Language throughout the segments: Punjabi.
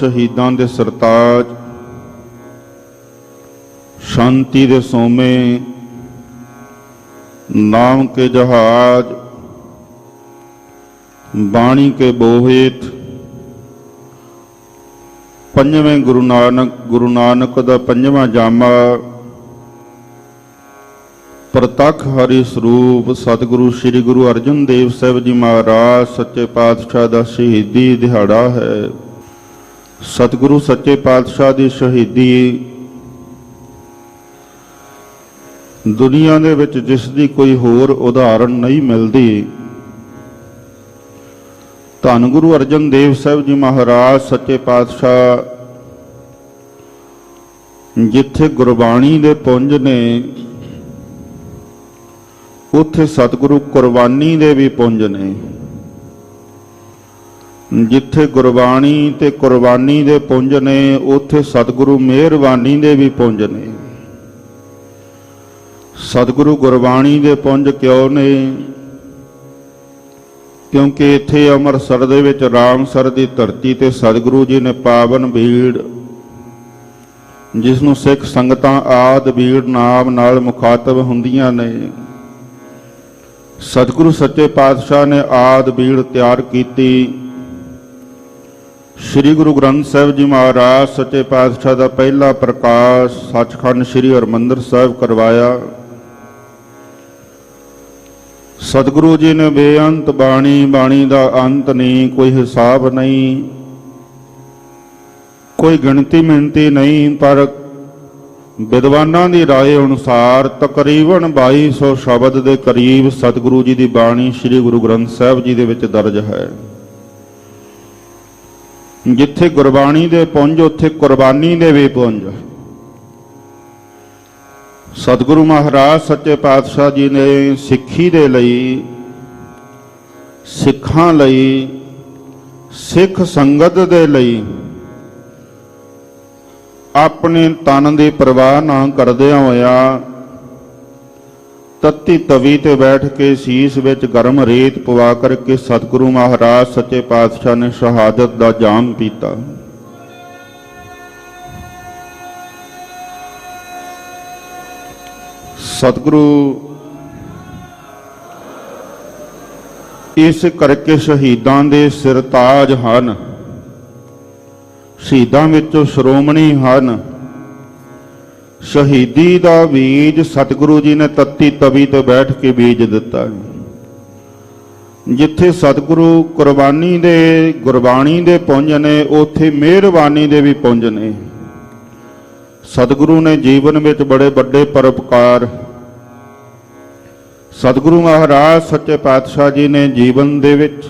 ਸ਼ਹੀਦਾਂ ਦੇ ਸਰਤਾਜ, ਸ਼ਾਂਤੀ ਦੇ ਸੋਮੇ, ਨਾਮ ਕੇ ਜਹਾਜ, ਬਾਣੀ ਕੇ ਬੋਹਿਤ, ਪੰਜਵੇਂ ਗੁਰੂ ਨਾਨਕ ਗੁਰੂ ਨਾਨਕ ਦਾ ਪੰਜਵਾਂ ਜਾਮਾ, ਪ੍ਰਤੱਖ ਹਰੀ ਸਰੂਪ ਸਤਿਗੁਰੂ ਸ੍ਰੀ ਗੁਰੂ ਅਰਜਨ ਦੇਵ ਸਾਹਿਬ ਜੀ ਮਹਾਰਾਜ, ਸੱਚੇ ਪਾਤਸ਼ਾਹ ਦਾ ਸ਼ਹੀਦੀ ਦਿਹਾੜਾ ਹੈ। ਸਤਿਗੁਰੂ ਸੱਚੇ ਪਾਤਸ਼ਾਹ ਦੀ ਸ਼ਹੀਦੀ ਦੁਨੀਆ ਦੇ ਵਿੱਚ ਜਿਸ ਦੀ ਕੋਈ ਹੋਰ ਉਦਾਹਰਣ ਨਹੀਂ ਮਿਲਦੀ। ਧੰਨ ਗੁਰੂ ਅਰਜਨ ਦੇਵ ਸਾਹਿਬ ਜੀ ਮਹਾਰਾਜ, ਸੱਚੇ ਪਾਤਸ਼ਾਹ, ਜਿੱਥੇ ਗੁਰਬਾਣੀ ਦੇ ਪੁੰਜ ਨੇ, ਉੱਥੇ ਸਤਿਗੁਰੂ ਕੁਰਬਾਨੀ ਦੇ ਵੀ ਪੁੰਜ ਨੇ। ਜਿੱਥੇ ਗੁਰਬਾਣੀ ਤੇ ਕੁਰਬਾਨੀ ਦੇ ਪੁੰਜ ਨੇ, ਉੱਥੇ ਸਤਿਗੁਰੂ ਮਿਹਰਬਾਨੀ ਦੇ ਵੀ ਪੁੰਜ ਨੇ। ਸਤਿਗੁਰੂ ਗੁਰਬਾਣੀ ਦੇ ਪੁੰਜ ਕਿਉਂ ਨੇ? ਕਿਉਂਕਿ ਇੱਥੇ ਅੰਮ੍ਰਿਤਸਰ ਦੇ ਵਿੱਚ ਰਾਮਸਰ ਦੀ ਧਰਤੀ ਤੇ ਸਤਿਗੁਰੂ ਜੀ ਨੇ ਪਾਵਨ ਬੀੜ ਜਿਸ ਨੂੰ ਸਿੱਖ ਸੰਗਤਾਂ ਆਦ ਬੀੜ ਨਾਮ ਨਾਲ ਮੁਖਾਤਬ ਹੁੰਦੀਆਂ ਨੇ। ਸਤਿਗੁਰੂ ਸੱਚੇ ਪਾਤਸ਼ਾਹ ਨੇ ਆਦ ਬੀੜ ਤਿਆਰ ਕੀਤੀ। ਸ੍ਰੀ ਗੁਰੂ ਗ੍ਰੰਥ ਸਾਹਿਬ ਜੀ ਮਹਾਰਾਜ ਸੱਚੇ ਪਾਤਸ਼ਾਹ ਦਾ ਪਹਿਲਾ ਪ੍ਰਕਾਸ਼ ਸੱਚਖੰਡ ਸ੍ਰੀ ਹਰਮੰਦਰ ਸਾਹਿਬ ਕਰਵਾਇਆ ਸਤਿਗੁਰੂ ਜੀ ਨੇ ਬੇਅੰਤ ਬਾਣੀ ਬਾਣੀ ਦਾ ਅੰਤ ਨਹੀਂ ਕੋਈ ਹਿਸਾਬ ਨਹੀਂ ਕੋਈ ਗਿਣਤੀ ਮਿਣਤੀ ਨਹੀਂ ਪਰ ਵਿਦਵਾਨਾਂ ਦੀ رائے ਅਨੁਸਾਰ ਤਕਰੀਬਨ 2200 ਸ਼ਬਦ ਦੇ ਕਰੀਬ ਸਤਿਗੁਰੂ ਜੀ ਦੀ ਬਾਣੀ ਸ੍ਰੀ ਗੁਰੂ ਗ੍ਰੰਥ ਸਾਹਿਬ ਜੀ ਦੇ ਵਿੱਚ ਦਰਜ ਹੈ ਜਿੱਥੇ ਗੁਰਬਾਣੀ ਦੇ ਪੁੰਜ, ਉੱਥੇ ਕੁਰਬਾਨੀ ਦੇ ਵੀ ਪੁੰਜ। ਸਤਿਗੁਰੂ ਮਹਾਰਾਜ, ਸੱਚੇ ਪਾਤਸ਼ਾਹ ਜੀ ਨੇ ਸਿੱਖੀ ਦੇ ਲਈ, ਸਿੱਖਾਂ ਲਈ, ਸਿੱਖ ਸੰਗਤ ਦੇ ਲਈ ਆਪਣੇ ਤਨ ਦੀ ਪਰਵਾਹ ਨਾ ਕਰਦਿਆਂ ਹੋਇਆ ਤੱਤੀ ਤਵੀ ਤੇ ਬੈਠ ਕੇ ਸੀਸ ਵਿੱਚ ਗਰਮ ਰੇਤ ਪਵਾ ਕਰਕੇ ਸਤਿਗੁਰੂ ਮਹਾਰਾਜ, ਸੱਚੇ ਪਾਤਸ਼ਾਹ ਨੇ ਸ਼ਹਾਦਤ ਦਾ ਜਾਮ ਪੀਤਾ। ਸਤਿਗੁਰੂ, ਇਸ ਕਰਕੇ ਸ਼ਹੀਦਾਂ ਦੇ ਸਿਰਤਾਜ ਹਨ, ਸ਼ਹੀਦਾਂ ਵਿੱਚੋਂ ਸ਼੍ਰੋਮਣੀ ਹਨ। ਸ਼ਹੀਦੀ ਦਾ ਬੀਜ ਸਤਿਗੁਰੂ ਜੀ ਨੇ ਤੱਤੀ ਤਵੀ ਤੇ ਬੈਠ ਕੇ ਬੀਜ ਦਿੱਤਾ ਜਿੱਥੇ ਸਤਿਗੁਰੂ ਕੁਰਬਾਨੀ ਦੇ, ਗੁਰਬਾਣੀ ਦੇ ਪੁੰਜ ਨੇ, ਉੱਥੇ ਮਿਹਰਬਾਨੀ ਦੇ ਵੀ ਪੁੰਜ ਨੇ। ਸਤਿਗੁਰੂ ਨੇ ਜੀਵਨ ਵਿੱਚ ਬੜੇ ਵੱਡੇ ਪਰਉਪਕਾਰ। ਸਤਿਗੁਰੂ ਮਹਾਰਾਜ, ਸੱਚੇ ਪਾਤਸ਼ਾਹ ਜੀ ਨੇ ਜੀਵਨ ਦੇ ਵਿੱਚ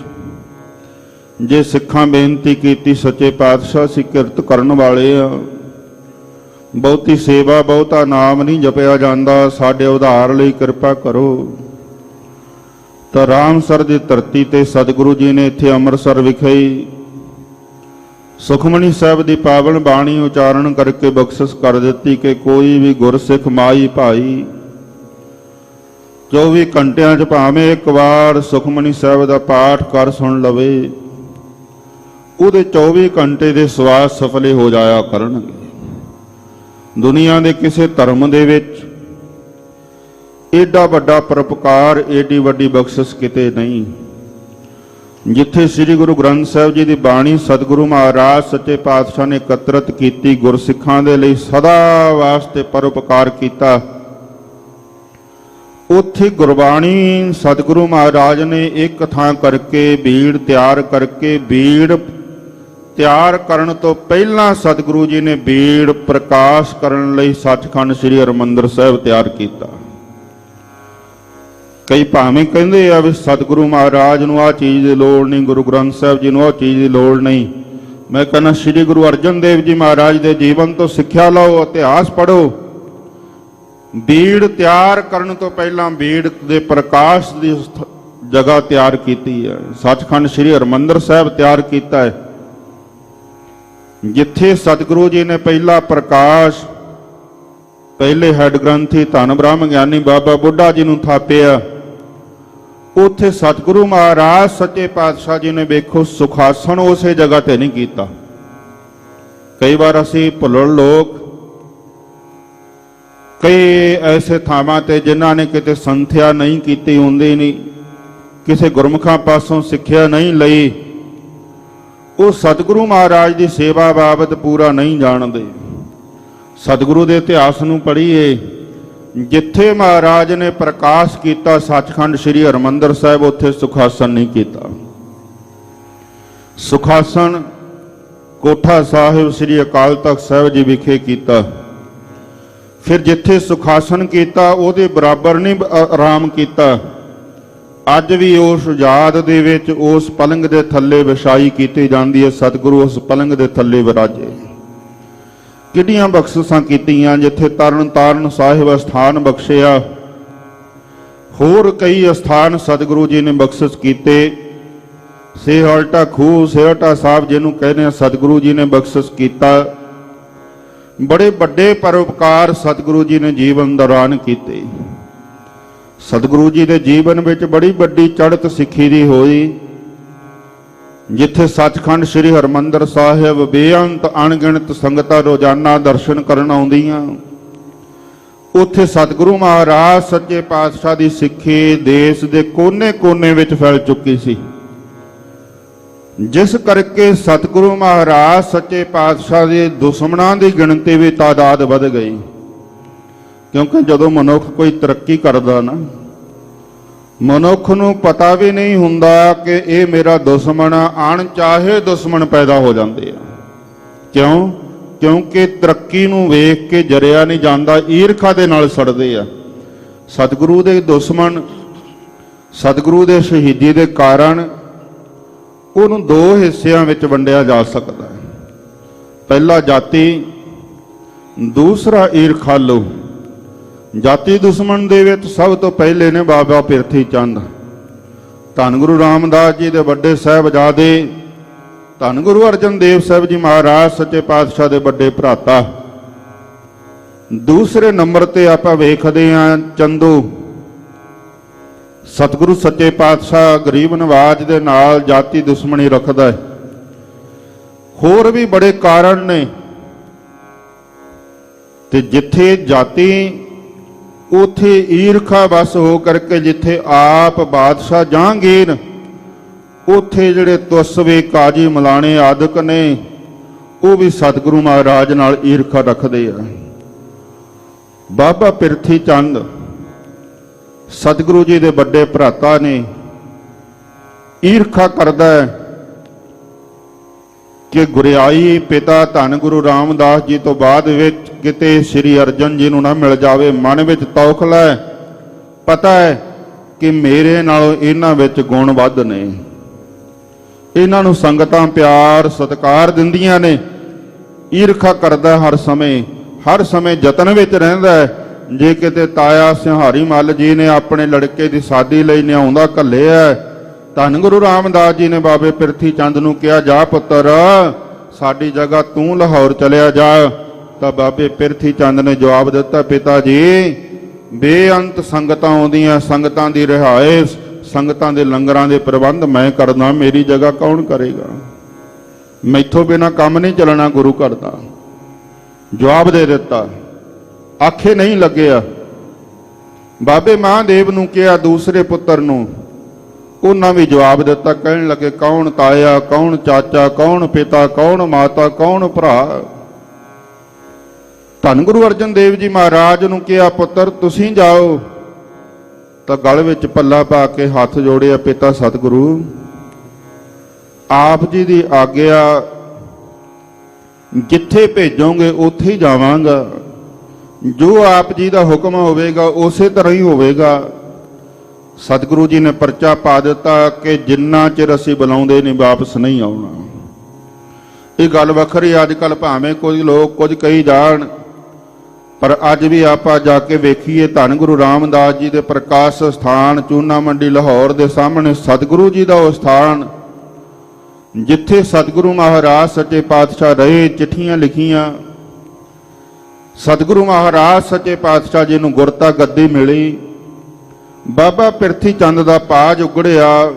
ਜੇ ਸਿੱਖਾਂ ਬੇਨਤੀ ਕੀਤੀ, ਸੱਚੇ ਪਾਤਸ਼ਾਹ ਅਸੀਂ ਕਿਰਤ ਕਰਨ ਵਾਲੇ ਆ ਬਹੁਤੀ ਸੇਵਾ ਬਹੁਤਾ ਨਾਮ ਨਹੀਂ ਜਪਿਆ ਜਾਂਦਾ, ਸਾਡੇ ਉਧਾਰ ਲਈ ਕਿਰਪਾ ਕਰੋ। ਤਾਂ ਰਾਮਸਰ ਦੀ ਧਰਤੀ ਤੇ ਸਤਿਗੁਰੂ ਜੀ ਨੇ ਇੱਥੇ ਅੰਮ੍ਰਿਤਸਰ ਵਿਖੇ ਸੁਖਮਨੀ ਸਾਹਿਬ ਦੀ ਪਾਵਨ ਬਾਣੀ ਉਚਾਰਨ ਕਰਕੇ ਬਖਸ਼ਿਸ਼ ਕਰ ਦਿੱਤੀ ਕਿ ਕੋਈ ਵੀ ਗੁਰਸਿੱਖ ਮਾਈ ਭਾਈ 24 ਘੰਟਿਆਂ 'ਚ ਭਾਵੇਂ ਇੱਕ ਵਾਰ ਸੁਖਮਨੀ ਸਾਹਿਬ ਦਾ ਪਾਠ ਕਰ ਸੁਣ ਲਵੇ, ਉਹਦੇ 24 ਘੰਟੇ ਦੇ ਸਵਾਸ ਸਫਲੇ ਹੋ ਜਾਇਆ ਕਰਨਗੇ। ਦੁਨੀਆ ਦੇ ਕਿਸੇ ਧਰਮ ਦੇ ਵਿੱਚ ਏਡਾ ਵੱਡਾ ਪਰਉਪਕਾਰ, ਏਡੀ ਵੱਡੀ ਬਖਸ਼ਿਸ਼ ਕਿਤੇ ਨਹੀਂ। ਜਿੱਥੇ ਸ੍ਰੀ ਗੁਰੂ ਗ੍ਰੰਥ ਸਾਹਿਬ ਜੀ ਦੀ ਬਾਣੀ ਸਤਿਗੁਰੂ ਮਹਾਰਾਜ, ਸੱਚੇ ਪਾਤਸ਼ਾਹ ਨੇ ਇਕੱਤਰਤ ਕੀਤੀ, ਗੁਰਸਿੱਖਾਂ ਦੇ ਲਈ ਸਦਾ ਵਾਸਤੇ ਪਰਉਪਕਾਰ ਕੀਤਾ, ਉੱਥੇ ਗੁਰਬਾਣੀ ਸਤਿਗੁਰੂ ਮਹਾਰਾਜ ਨੇ ਇੱਕ ਥਾਂ ਕਰਕੇ, ਬੀੜ ਤਿਆਰ ਕਰਕੇ, ਬੀੜ ਤਿਆਰ ਕਰਨ ਤੋਂ ਪਹਿਲਾਂ ਸਤਿਗੁਰੂ ਜੀ ਨੇ ਬੀੜ ਪ੍ਰਕਾਸ਼ ਕਰਨ ਲਈ ਸੱਚਖੰਡ ਸ੍ਰੀ ਹਰਿਮੰਦਰ ਸਾਹਿਬ ਤਿਆਰ ਕੀਤਾ। ਕਈ ਭਾਵੇਂ ਕਹਿੰਦੇ ਆ ਵੀ ਸਤਿਗੁਰੂ ਮਹਾਰਾਜ ਨੂੰ ਆ ਚੀਜ਼ ਦੀ ਲੋੜ ਨਹੀਂ, ਗੁਰੂ ਗ੍ਰੰਥ ਸਾਹਿਬ ਜੀ ਨੂੰ ਉਹ ਚੀਜ਼ ਦੀ ਲੋੜ ਨਹੀਂ। ਮੈਂ ਕਹਿੰਦਾ ਸ੍ਰੀ ਗੁਰੂ ਅਰਜਨ ਦੇਵ ਜੀ ਮਹਾਰਾਜ ਦੇ ਜੀਵਨ ਤੋਂ ਸਿੱਖਿਆ ਲਓ, ਇਤਿਹਾਸ ਪੜ੍ਹੋ। ਬੀੜ ਤਿਆਰ ਕਰਨ ਤੋਂ ਪਹਿਲਾਂ ਬੀੜ ਦੇ ਪ੍ਰਕਾਸ਼ ਦੀ ਜਗ੍ਹਾ ਤਿਆਰ ਕੀਤੀ ਹੈ। ਸੱਚਖੰਡ ਸ੍ਰੀ ਹਰਿਮੰਦਰ ਸਾਹਿਬ ਤਿਆਰ ਕੀਤਾ ਹੈ। ਜਿੱਥੇ ਸਤਿਗੁਰੂ ਜੀ ਨੇ ਪਹਿਲਾ ਪ੍ਰਕਾਸ਼, ਪਹਿਲੇ ਹੈਡ ਗ੍ਰੰਥੀ ਧੰਨ ਬ੍ਰਹਮ ਗਿਆਨੀ ਬਾਬਾ ਬੁੱਢਾ ਜੀ ਨੂੰ ਥਾਪਿਆ। ਉੱਥੇ ਸਤਿਗੁਰੂ ਮਹਾਰਾਜ, ਸੱਚੇ ਪਾਤਸ਼ਾਹ ਜੀ ਨੇ ਵੇਖੋ ਸੁਖਾਸਣ ਉਸੇ ਜਗ੍ਹਾ ਤੇ ਨਹੀਂ ਕੀਤਾ। ਕਈ ਵਾਰ ਅਸੀਂ ਭੁੱਲਣ ਲੋਕ, ਕਈ ਐਸੇ ਥਾਵਾਂ ਤੇ ਜਿਨ੍ਹਾਂ ਨੇ ਕਿਤੇ ਸੰਥਿਆ ਨਹੀਂ ਕੀਤੀ, ਹੁੰਦੀ ਨਹੀਂ, ਕਿਸੇ ਗੁਰਮੁਖਾਂ ਪਾਸੋਂ ਸਿੱਖਿਆ ਨਹੀਂ ਲਈ ਉਹ ਸਤਿਗੁਰੂ ਮਹਾਰਾਜ ਦੀ ਸੇਵਾ ਬਾਬਤ ਪੂਰਾ ਨਹੀਂ ਜਾਣਦੇ। ਸਤਿਗੁਰੂ ਦੇ ਇਤਿਹਾਸ ਨੂੰ ਪੜ੍ਹੀਏ, ਜਿੱਥੇ ਮਹਾਰਾਜ ਨੇ ਪ੍ਰਕਾਸ਼ ਕੀਤਾ ਸੱਚਖੰਡ ਸ੍ਰੀ ਹਰਮੰਦਰ ਸਾਹਿਬ, ਉੱਥੇ ਸੁਖਾਸਨ ਨਹੀਂ ਕੀਤਾ। ਸੁਖਾਸਨ ਕੋਠਾ ਸਾਹਿਬ ਸ੍ਰੀ ਅਕਾਲ ਤਖਤ ਸਾਹਿਬ ਜੀ ਵਿਖੇ ਕੀਤਾ। ਫਿਰ ਜਿੱਥੇ ਸੁਖਾਸਨ ਕੀਤਾ, ਉਹਦੇ ਬਰਾਬਰ ਨਹੀਂ ਆਰਾਮ ਕੀਤਾ। ਅੱਜ ਵੀ ਉਸ ਯਾਦ ਦੇ ਵਿੱਚ ਉਸ ਪਲੰਗ ਦੇ ਥੱਲੇ ਵਿਛਾਈ ਕੀਤੀ ਜਾਂਦੀ ਹੈ। ਸਤਿਗੁਰੂ ਉਸ ਪਲੰਗ ਦੇ ਥੱਲੇ ਵਿਰਾਜੇ। ਕਿੱਡੀਆਂ ਬਖਸ਼ਿਸ਼ਾਂ ਕੀਤੀਆਂ ਜਿੱਥੇ ਤਰਨ ਤਾਰਨ ਸਾਹਿਬ ਅਸਥਾਨ ਬਖਸ਼ਿਆ। ਹੋਰ ਕਈ ਅਸਥਾਨ ਸਤਿਗੁਰੂ ਜੀ ਨੇ ਬਖਸ਼ਿਸ਼ ਕੀਤੇ। ਸੇਹਲਟਾ ਖੂਹ ਸੇਹਲਟਾ ਸਾਹਿਬ ਜਿਹਨੂੰ ਕਹਿੰਦੇ ਆ, ਸਤਿਗੁਰੂ ਜੀ ਨੇ ਬਖਸ਼ਿਸ਼ ਕੀਤਾ। ਬੜੇ ਵੱਡੇ ਪਰਉਪਕਾਰ ਸਤਿਗੁਰੂ ਜੀ ਨੇ ਜੀਵਨ ਦੌਰਾਨ ਕੀਤੇ। ਸਤਿਗੁਰੂ ਜੀ ਦੇ ਜੀਵਨ ਵਿੱਚ ਬੜੀ ਵੱਡੀ ਚੜ੍ਹਤ ਸਿੱਖੀ ਦੀ ਹੋਈ। ਜਿੱਥੇ ਸੱਚਖੰਡ ਸ੍ਰੀ ਹਰਮੰਦਰ ਸਾਹਿਬ ਬੇਅੰਤ ਅਣਗਿਣਤ ਸੰਗਤਾਂ ਰੋਜ਼ਾਨਾ ਦਰਸ਼ਨ ਕਰਨ ਆਉਂਦੀਆਂ, ਉੱਥੇ ਸਤਿਗੁਰੂ ਮਹਾਰਾਜ ਸੱਚੇ ਪਾਤਸ਼ਾਹ ਦੀ ਸਿੱਖੀ ਦੇਸ਼ ਦੇ ਕੋਨੇ-ਕੋਨੇ ਵਿੱਚ ਫੈਲ ਚੁੱਕੀ ਸੀ। ਜਿਸ ਕਰਕੇ ਸਤਿਗੁਰੂ ਮਹਾਰਾਜ ਸੱਚੇ ਪਾਤਸ਼ਾਹ ਦੇ ਦੁਸ਼ਮਣਾਂ ਦੀ ਗਿਣਤੀ ਵੀ ਤਾਦਾਦ ਵਧ ਗਈ। ਕਿਉਂਕਿ ਜਦੋਂ ਮਨੁੱਖ ਕੋਈ ਤਰੱਕੀ ਕਰਦਾ ਨਾ, ਮਨੁੱਖ ਨੂੰ ਪਤਾ ਵੀ ਨਹੀਂ ਹੁੰਦਾ ਕਿ ਇਹ ਮੇਰਾ ਦੁਸ਼ਮਣ ਆ ਅਣਚਾਹੇ ਦੁਸ਼ਮਣ ਪੈਦਾ ਹੋ ਜਾਂਦੇ ਆ। ਕਿਉਂ? ਕਿਉਂਕਿ ਤਰੱਕੀ ਨੂੰ ਵੇਖ ਕੇ ਜਰਿਆ ਨਹੀਂ ਜਾਂਦਾ, ਈਰਖਾ ਦੇ ਨਾਲ ਸੜਦੇ ਆ। ਸਤਿਗੁਰੂ ਦੇ ਦੁਸ਼ਮਣ, ਸਤਿਗੁਰੂ ਦੇ ਸ਼ਹੀਦੀ ਦੇ ਕਾਰਨ ਉਹਨੂੰ ਦੋ ਹਿੱਸਿਆਂ ਵਿੱਚ ਵੰਡਿਆ ਜਾ ਸਕਦਾ ਹੈ। ਪਹਿਲਾ ਜਾਤੀ, ਦੂਸਰਾ ਈਰਖਾ ਈਰਖਾਲੂ ਜਾਤੀ ਦੁਸ਼ਮਣ ਦੇ ਵਿੱਚ ਸਭ ਤੋਂ ਪਹਿਲੇ ਨੇ ਬਾਬਾ ਪਿਰਥੀ ਚੰਦ। ਧੰਨ ਗੁਰੂ ਰਾਮਦਾਸ ਜੀ ਦੇ ਵੱਡੇ ਸਾਹਿਬਜ਼ਾਦੇ, ਧੰਨ ਗੁਰੂ ਅਰਜਨ ਦੇਵ ਸਾਹਿਬ ਜੀ ਮਹਾਰਾਜ, ਸੱਚੇ ਪਾਤਸ਼ਾਹ ਦੇ ਵੱਡੇ ਭਰਾਤਾ। ਦੂਸਰੇ ਨੰਬਰ ਤੇ ਆਪਾਂ ਵੇਖਦੇ ਹਾਂ ਚੰਦੂ। ਸਤਿਗੁਰੂ ਸੱਚੇ ਪਾਤਸ਼ਾਹ ਗਰੀਬ ਨਵਾਜ ਦੇ ਨਾਲ ਜਾਤੀ ਦੁਸ਼ਮਣੀ ਰੱਖਦਾ ਹੈ। ਹੋਰ ਵੀ ਬੜੇ ਕਾਰਨ ਨੇ। ਤੇ ਜਿੱਥੇ ਜਾਤੀ ਉਥੇ ਈਰਖਾ ਵਸ ਹੋ ਕਰਕੇ ਜਿੱਥੇ ਆਪ ਬਾਦਸ਼ਾਹ ਜਹਾਂਗੀਰ, ਉਥੇ ਜਿਹੜੇ ਤੁਸਵੇ ਕਾਜੀ ਮਲਾਣੇ ਆਦਿਕ ਨੇ, ਉਹ ਵੀ ਸਤਿਗੁਰੂ ਮਹਾਰਾਜ ਨਾਲ ਈਰਖਾ ਰੱਖਦੇ ਆ। ਬਾਬਾ ਪਿਰਥੀ ਚੰਦ ਸਤਿਗੁਰੂ ਜੀ ਦੇ ਵੱਡੇ ਭਰਾਤਾ ਨੇ ਈਰਖਾ ਕਰਦਾ ਹੈ ਕਿ ਗੁਰਿਆਈ ਪਿਤਾ ਧੰਨ ਗੁਰੂ ਰਾਮਦਾਸ ਜੀ ਤੋਂ ਬਾਅਦ ਵਿੱਚ ਕਿਤੇ ਸ੍ਰੀ ਅਰਜਨ ਜੀ ਨੂੰ ਨਾ ਮਿਲ ਜਾਵੇ, ਮਨ ਵਿੱਚ ਤੌਖ ਲੈ। ਪਤਾ ਹੈ ਕਿ ਮੇਰੇ ਨਾਲੋਂ ਇਹਨਾਂ ਵਿੱਚ ਗੁਣ ਵੱਧ ਨੇ। ਇਹਨਾਂ ਨੂੰ ਸੰਗਤਾਂ ਪਿਆਰ, ਸਤਿਕਾਰ ਦਿੰਦੀਆਂ ਨੇ। ਈਰਖਾ ਕਰਦਾ ਹਰ ਸਮੇਂ। ਹਰ ਸਮੇਂ ਯਤਨ ਵਿੱਚ ਰਹਿੰਦਾ ਹੈ। ਜੇ ਕਿਤੇ ਤਾਇਆ ਸਿਹਾਰੀ ਮੱਲ ਜੀ ਨੇ ਆਪਣੇ ਲੜਕੇ ਦੀ ਸਾਦੀ ਲਈ ਨਿਆਉਂਦਾ ਘੱਲਿਆ ਧੰਨ ਗੁਰੂ ਰਾਮਦਾਸ ਜੀ ਨੇ ਬਾਬੇ ਪਿਰਥੀ ਚੰਦ ਨੂੰ ਕਿਹਾ, ਜਾ ਪੁੱਤਰ, ਸਾਡੀ ਜਗ੍ਹਾ ਤੂੰ ਲਾਹੌਰ ਚਲਿਆ ਜਾ। ਤਾਂ ਬਾਬੇ ਪਿਰਥੀ ਚੰਦ ਨੇ ਜਵਾਬ ਦਿੱਤਾ, ਪਿਤਾ ਜੀ, ਬੇਅੰਤ ਸੰਗਤਾਂ ਆਉਂਦੀਆਂ, ਸੰਗਤਾਂ ਦੀ ਰਿਹਾਇਸ਼, ਸੰਗਤਾਂ ਦੇ ਲੰਗਰਾਂ ਦੇ ਪ੍ਰਬੰਧ ਮੈਂ ਕਰਦਾ, ਮੇਰੀ ਜਗ੍ਹਾ ਕੌਣ ਕਰੇਗਾ? ਮੈਥੋਂ ਬਿਨਾ ਕੰਮ ਨਹੀਂ ਚੱਲਣਾ ਗੁਰੂ ਘਰ ਦਾ। ਜਵਾਬ ਦੇ ਦਿੱਤਾ, ਆਖੇ ਨਹੀਂ ਲੱਗਿਆ। ਬਾਬੇ ਮਹਾਦੇਵ ਨੂੰ ਕਿਹਾ, ਦੂਸਰੇ ਪੁੱਤਰ ਨੂੰ ਉਹਨਾਂ ਵੀ ਜਵਾਬ ਦਿੱਤਾ, ਕਹਿਣ ਲੱਗੇ, ਕੌਣ ਤਾਇਆ, ਕੌਣ ਚਾਚਾ, ਕੌਣ ਪਿਤਾ, ਕੌਣ ਮਾਤਾ, ਕੌਣ ਭਰਾ? ਧੰਨ ਗੁਰੂ ਅਰਜਨ ਦੇਵ ਜੀ ਮਹਾਰਾਜ ਨੂੰ ਕਿਹਾ, ਪੁੱਤਰ, ਤੁਸੀਂ ਜਾਓ। ਤਾਂ ਗਲ ਵਿੱਚ ਪੱਲਾ ਪਾ ਕੇ ਹੱਥ ਜੋੜਿਆ ਪਿਤਾ ਸਤਿਗੁਰੂ। ਆਪ ਜੀ ਦੀ ਆਗਿਆ, ਜਿੱਥੇ ਭੇਜੋਗੇ, ਉੱਥੇ ਹੀ ਜਾਵਾਂਗਾ। ਜੋ ਆਪ ਜੀ ਦਾ ਹੁਕਮ ਹੋਵੇਗਾ, ਉਸੇ ਤਰ੍ਹਾਂ ਹੀ ਹੋਵੇਗਾ। ਸਤਿਗੁਰੂ ਜੀ ਨੇ ਪਰਚਾ ਪਾ ਦਿੱਤਾ ਕਿ ਜਿੰਨਾ ਚਿਰ ਅਸੀਂ ਬੁਲਾਉਂਦੇ ਨਹੀਂ, ਵਾਪਸ ਨਹੀਂ ਆਉਣਾ। ਇਹ ਗੱਲ ਵੱਖਰੀ ਅੱਜ ਕੱਲ ਭਾਵੇਂ ਕੁਝ ਲੋਕ ਕੁਝ ਕਹੀ ਜਾਣ, ਪਰ ਅੱਜ ਵੀ ਆਪਾਂ ਜਾ ਕੇ ਵੇਖੀਏ, ਧੰਨ ਗੁਰੂ ਰਾਮਦਾਸ ਜੀ ਦੇ ਪ੍ਰਕਾਸ਼ ਸਥਾਨ, ਚੂਨਾ ਮੰਡੀ ਲਾਹੌਰ ਦੇ ਸਾਹਮਣੇ ਸਤਿਗੁਰੂ ਜੀ ਦਾ ਉਹ ਸਥਾਨ, ਜਿੱਥੇ ਸਤਿਗੁਰੂ ਮਹਾਰਾਜ ਸੱਚੇ ਪਾਤਸ਼ਾਹ ਰਹੇ, ਚਿੱਠੀਆਂ ਲਿਖੀਆਂ। ਸਤਿਗੁਰੂ ਮਹਾਰਾਜ ਸੱਚੇ ਪਾਤਸ਼ਾਹ ਜੀ ਨੂੰ ਗੁਰਤਾ ਗੱਦੀ ਮਿਲੀ। ਬਾਬਾ ਪਿਰਥੀ ਚੰਦ ਦਾ ਪਾਜ ਉਗੜਿਆ,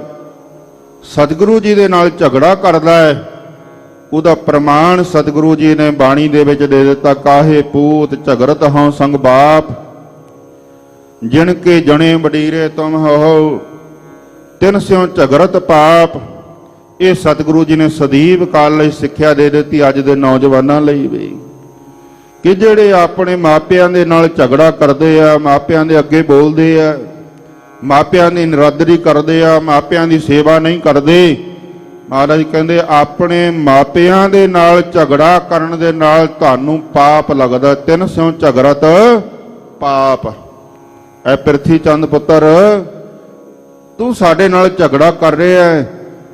ਸਤਿਗੁਰੂ ਜੀ ਦੇ ਨਾਲ ਝਗੜਾ ਕਰਦਾ ਹੈ। ਉਹਦਾ ਪ੍ਰਮਾਣ ਸਤਿਗੁਰੂ ਜੀ ਨੇ ਬਾਣੀ ਦੇ ਵਿੱਚ ਦੇ ਦਿੱਤਾ, ਕਾਹੇ ਪੂਤ ਝਗਰਤ ਹਉ ਸੰਗ ਬਾਪ। ਜਿਨ ਕੇ ਜਣੇ ਬਡੀਰੇ ਤੁਮ ਹੋ ਤਿਨ ਸਿਉ ਝਗਰਤ ਪਾਪ। ਇਹ ਸਤਿਗੁਰੂ ਜੀ ਨੇ ਸਦੀਵ ਕਾਲ ਲਈ ਸਿੱਖਿਆ ਦੇ ਦਿੱਤੀ, ਅੱਜ ਦੇ ਨੌਜਵਾਨਾਂ ਲਈ ਵੀ। ਕਿ ਜਿਹੜੇ ਆਪਣੇ ਮਾਪਿਆਂ ਦੇ ਨਾਲ ਝਗੜਾ ਕਰਦੇ ਆ, ਮਾਪਿਆਂ ਦੇ ਅੱਗੇ ਬੋਲਦੇ ਆ ਮਾਪਿਆਂ ਦੀ ਨਿਰਾਦਰੀ ਕਰਦੇ ਆ, ਮਾਪਿਆਂ ਦੀ ਸੇਵਾ ਨਹੀਂ ਕਰਦੇ। ਮਹਾਰਾਜ ਕਹਿੰਦੇ, ਆਪਣੇ ਮਾਪਿਆਂ ਦੇ ਨਾਲ ਝਗੜਾ ਕਰਨ ਦੇ ਨਾਲ ਤੁਹਾਨੂੰ ਪਾਪ ਲੱਗਦਾ, ਤਿੰਨ ਸਿਉ ਝਗੜਤ ਪਾਪ। ਐ ਪ੍ਰਿਥੀ ਚੰਦ ਪੁੱਤਰ, ਤੂੰ ਸਾਡੇ ਨਾਲ ਝਗੜਾ ਕਰ ਰਿਹਾ ਹੈ।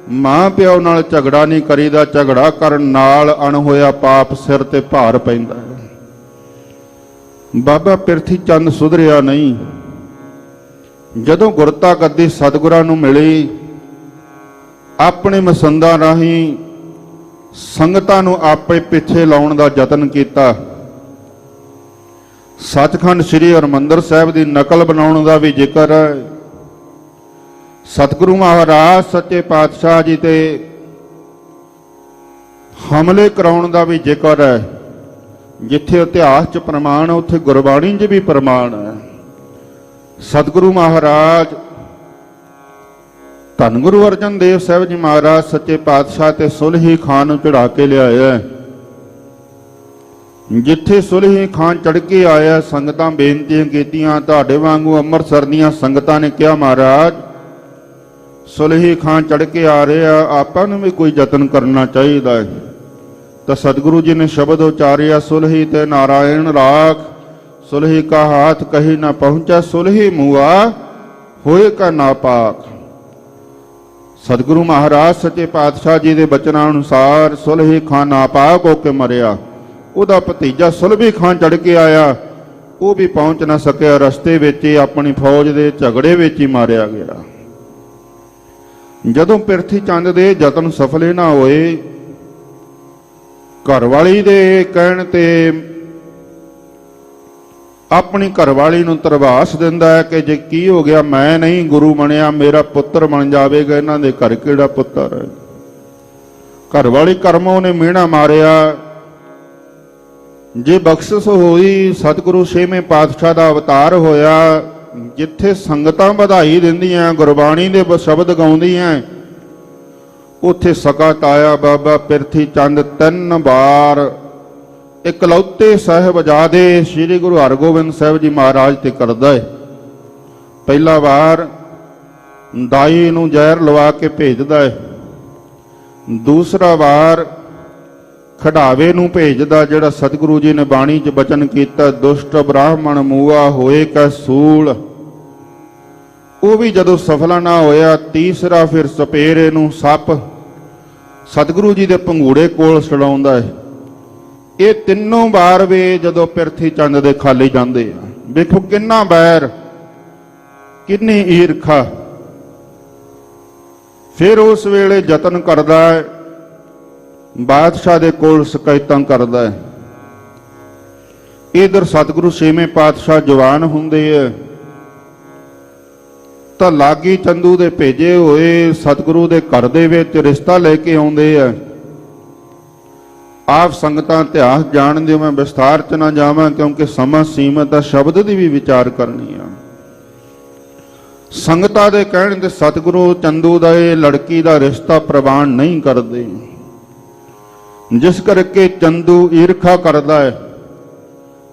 ਮਾਂ ਪਿਓ ਨਾਲ ਝਗੜਾ ਨਹੀਂ ਕਰੀਦਾ, ਝਗੜਾ ਕਰਨ ਨਾਲ ਅਣਹੋਇਆ ਪਾਪ ਸਿਰ ਤੇ ਭਾਰ ਪੈਂਦਾ ਹੈ। ਬਾਬਾ ਪ੍ਰਿਥੀ ਚੰਦ ਸੁਧਰਿਆ ਨਹੀਂ। ਜਦੋਂ ਗੁਰਤਾ ਗੱਦੀ ਸਤਿਗੁਰਾਂ ਨੂੰ ਮਿਲੀ ਆਪਣੇ ਮਸੰਦਾਂ ਰਾਹੀਂ ਸੰਗਤਾਂ ਨੂੰ ਆਪੇ ਪਿੱਛੇ ਲਾਉਣ ਦਾ ਯਤਨ ਕੀਤਾ। ਸੱਚਖੰਡ ਸ੍ਰੀ ਹਰਮੰਦਰ ਸਾਹਿਬ ਦੀ ਨਕਲ ਬਣਾਉਣ ਦਾ ਵੀ ਜ਼ਿਕਰ। ਹੈ ਸਤਿਗੁਰੂ ਮਹਾਰਾਜ ਸੱਚੇ ਪਾਤਸ਼ਾਹ ਜੀ ਤੇ ਹਮਲੇ ਕਰਾਉਣ ਦਾ ਵੀ ਜ਼ਿਕਰ ਹੈ। ਜਿੱਥੇ ਇਤਿਹਾਸ 'ਚ ਪ੍ਰਮਾਣ ਹੈ, ਉੱਥੇ ਗੁਰਬਾਣੀ 'ਚ ਵੀ ਪ੍ਰਮਾਣ ਹੈ। ਸਤਿਗੁਰੂ ਮਹਾਰਾਜ, ਧੰਨ ਗੁਰੂ ਅਰਜਨ ਦੇਵ ਸਾਹਿਬ ਜੀ ਮਹਾਰਾਜ, ਸੱਚੇ ਪਾਤਸ਼ਾਹ ਤੇ ਸੁਲਹੀ ਖਾਨ ਨੂੰ ਚੜਾ ਕੇ ਲਿਆਇਆ ਜਿੱਥੇ ਸੁਲਹੀ ਖਾਨ ਚੜ ਕੇ ਆਇਆ, ਸੰਗਤਾਂ ਬੇਨਤੀਆਂ ਕੀਤੀਆਂ, ਤੁਹਾਡੇ ਵਾਂਗੂ ਅੰਮ੍ਰਿਤਸਰ ਦੀਆਂ ਸੰਗਤਾਂ ਨੇ ਕਿਹਾ, ਮਹਾਰਾਜ, ਸੁਲਹੀ ਖਾਨ ਚੜ ਕੇ ਆ ਰਿਹਾ ਆਪਾਂ ਨੂੰ ਵੀ ਕੋਈ ਯਤਨ ਕਰਨਾ ਚਾਹੀਦਾ ਹੈ। ਤਾਂ ਸਤਿਗੁਰੂ ਜੀ ਨੇ ਸ਼ਬਦ ਉਚਾਰਿਆ, ਸੁਲਹੀ ਤੇ ਨਾਰਾਇਣ ਰਾਖ ਸੁਲਹੀ ਕਾ ਹਾਥ ਕਹੀ ਨਾ ਪਹੁੰਚਾ, ਸੁਲਹੀ ਮੂਆ ਹੋਏ ਕਾ ਨਾਪਾਕ ਸਤਿਗੁਰੂ ਮਹਾਰਾਜ, ਸੱਚੇ ਪਾਤਸ਼ਾਹ ਜੀ ਦੇ ਬਚਨਾਂ ਅਨੁਸਾਰ ਸੁਲਹੀ ਖਾਨ ਨਾਪਾਕ ਹੋ ਕੇ ਮਰਿਆ। ਉਹਦਾ ਭਤੀਜਾ ਸੁਲਭੀ ਖਾਨ ਚੜ ਕੇ ਆਇਆ। ਉਹ ਵੀ ਪਹੁੰਚ ਨਾ ਸਕਿਆ, ਰਸਤੇ ਵਿੱਚ ਹੀ ਆਪਣੀ ਫੌਜ ਦੇ ਝਗੜੇ ਵਿੱਚ ਹੀ ਮਾਰਿਆ ਗਿਆ। ਜਦੋਂ ਪਿਰਥੀ ਚੰਦ ਦੇ ਯਤਨ ਸਫਲੇ ਨਾ ਹੋਏ, ਘਰਵਾਲੀ ਦੇ ਕਹਿਣ ਤੇ ਆਪਣੀ ਘਰਵਾਲੀ ਨੂੰ ਤਰਵਾਸ ਦਿੰਦਾ ਹੈ ਕਿ ਜੇ ਕੀ ਹੋ ਗਿਆ, ਮੈਂ ਨਹੀਂ ਗੁਰੂ ਬਣਿਆ ਮੇਰਾ ਪੁੱਤਰ ਬਣ ਜਾਵੇਗਾ, ਇਹਨਾਂ ਦੇ ਘਰ ਕਿਹੜਾ ਪੁੱਤਰ ਹੈ? ਘਰਵਾਲੀ ਕਰਮੋਂ ਨੇ ਮੀਣਾ ਮਾਰਿਆ। ਜੇ ਬਖਸ਼ਿਸ਼ ਹੋਈ, ਸਤਿਗੁਰੂ ਛੇਵੇਂ ਪਾਤਸ਼ਾਹ ਦਾ ਅਵਤਾਰ ਹੋਇਆ, ਜਿੱਥੇ ਸੰਗਤਾਂ ਵਧਾਈ ਦਿੰਦੀਆਂ, ਗੁਰਬਾਣੀ ਦੇ ਬ- ਸ਼ਬਦ ਗਾਉਂਦੀਆਂ, ਉੱਥੇ ਸਕਾ ਤਾਇਆ ਬਾਬਾ ਪਿਰਥੀ ਚੰਦ ਤਿੰਨ ਵਾਰ ਇਕਲੌਤੇ ਸਾਹਿਬਜ਼ਾਦੇ ਸ੍ਰੀ ਗੁਰੂ ਹਰਗੋਬਿੰਦ ਸਾਹਿਬ ਜੀ ਮਹਾਰਾਜ ਤੇ ਕਰਦਾ ਹੈ ਪਹਿਲਾ ਵਾਰ ਦਾਈ ਨੂੰ ਜ਼ਹਿਰ ਲਵਾ ਕੇ ਭੇਜਦਾ ਹੈ ਦੂਸਰਾ ਵਾਰ ਖਡਾਵੇ ਨੂੰ ਭੇਜਦਾ ਜਿਹੜਾ ਸਤਿਗੁਰੂ ਜੀ ਨੇ ਬਾਣੀ 'ਚ ਬਚਨ ਕੀਤਾ, ਦੁਸ਼ਟ ਬ੍ਰਾਹਮਣ ਮੂਆ ਹੋਏ ਕੈ ਸੂਲ। ਉਹ ਵੀ ਜਦੋਂ ਸਫਲਾ ਨਾ ਹੋਇਆ, ਤੀਸਰਾ ਫਿਰ ਸਪੇਰੇ ਨੂੰ ਸੱਪ ਸਤਿਗੁਰੂ ਜੀ ਦੇ ਪੰਘੂੜੇ ਕੋਲ ਛਡਾਉਂਦਾ ਹੈ ਇਹ ਤਿੰਨੋਂ ਵਾਰ ਵੇ ਜਦੋਂ ਪਿਰਥੀ ਚੰਦ ਦੇ ਖਾਲੀ ਜਾਂਦੇ ਆ। ਵੇਖੋ ਕਿੰਨਾ ਬੈਰ, ਕਿੰਨੀ ਈਰਖਾ। ਫਿਰ ਉਸ ਵੇਲੇ ਯਤਨ ਕਰਦਾ ਹੈ, ਬਾਦਸ਼ਾਹ ਦੇ ਕੋਲ ਸ਼ਿਕਾਇਤਾਂ ਕਰਦਾ ਹੈ। ਇਧਰ ਸਤਿਗੁਰੂ ਛੇਵੇਂ ਪਾਤਸ਼ਾਹ ਜਵਾਨ ਹੁੰਦੇ ਆ। ਤਾਂ ਲਾਗੀ ਚੰਦੂ ਦੇ ਭੇਜੇ ਹੋਏ ਸਤਿਗੁਰੂ ਦੇ ਘਰ ਦੇ ਵਿੱਚ ਰਿਸ਼ਤਾ ਲੈ ਕੇ ਆਉਂਦੇ ਆ। ਆਪ ਸੰਗਤਾਂ ਇਤਿਹਾਸ ਜਾਣਦੇ ਹੋ ਮੈਂ ਵਿਸਥਾਰ ਚ ਨਾ ਜਾਵਾਂ, ਕਿਉਂਕਿ ਸਮਾਂ ਸੀਮਤ ਹੈ ਸ਼ਬਦ ਦੀ ਵੀ ਵਿਚਾਰ ਕਰਨੀ ਆ। ਸੰਗਤਾਂ ਦੇ ਕਹਿਣ ਤੇ ਸਤਿਗੁਰੂ ਚੰਦੂ ਦਾ ਇਹ ਲੜਕੀ ਦਾ ਰਿਸ਼ਤਾ ਪ੍ਰਵਾਨ ਨਹੀਂ ਕਰਦੇ। ਜਿਸ ਕਰਕੇ ਚੰਦੂ ਈਰਖਾ ਕਰਦਾ ਹੈ।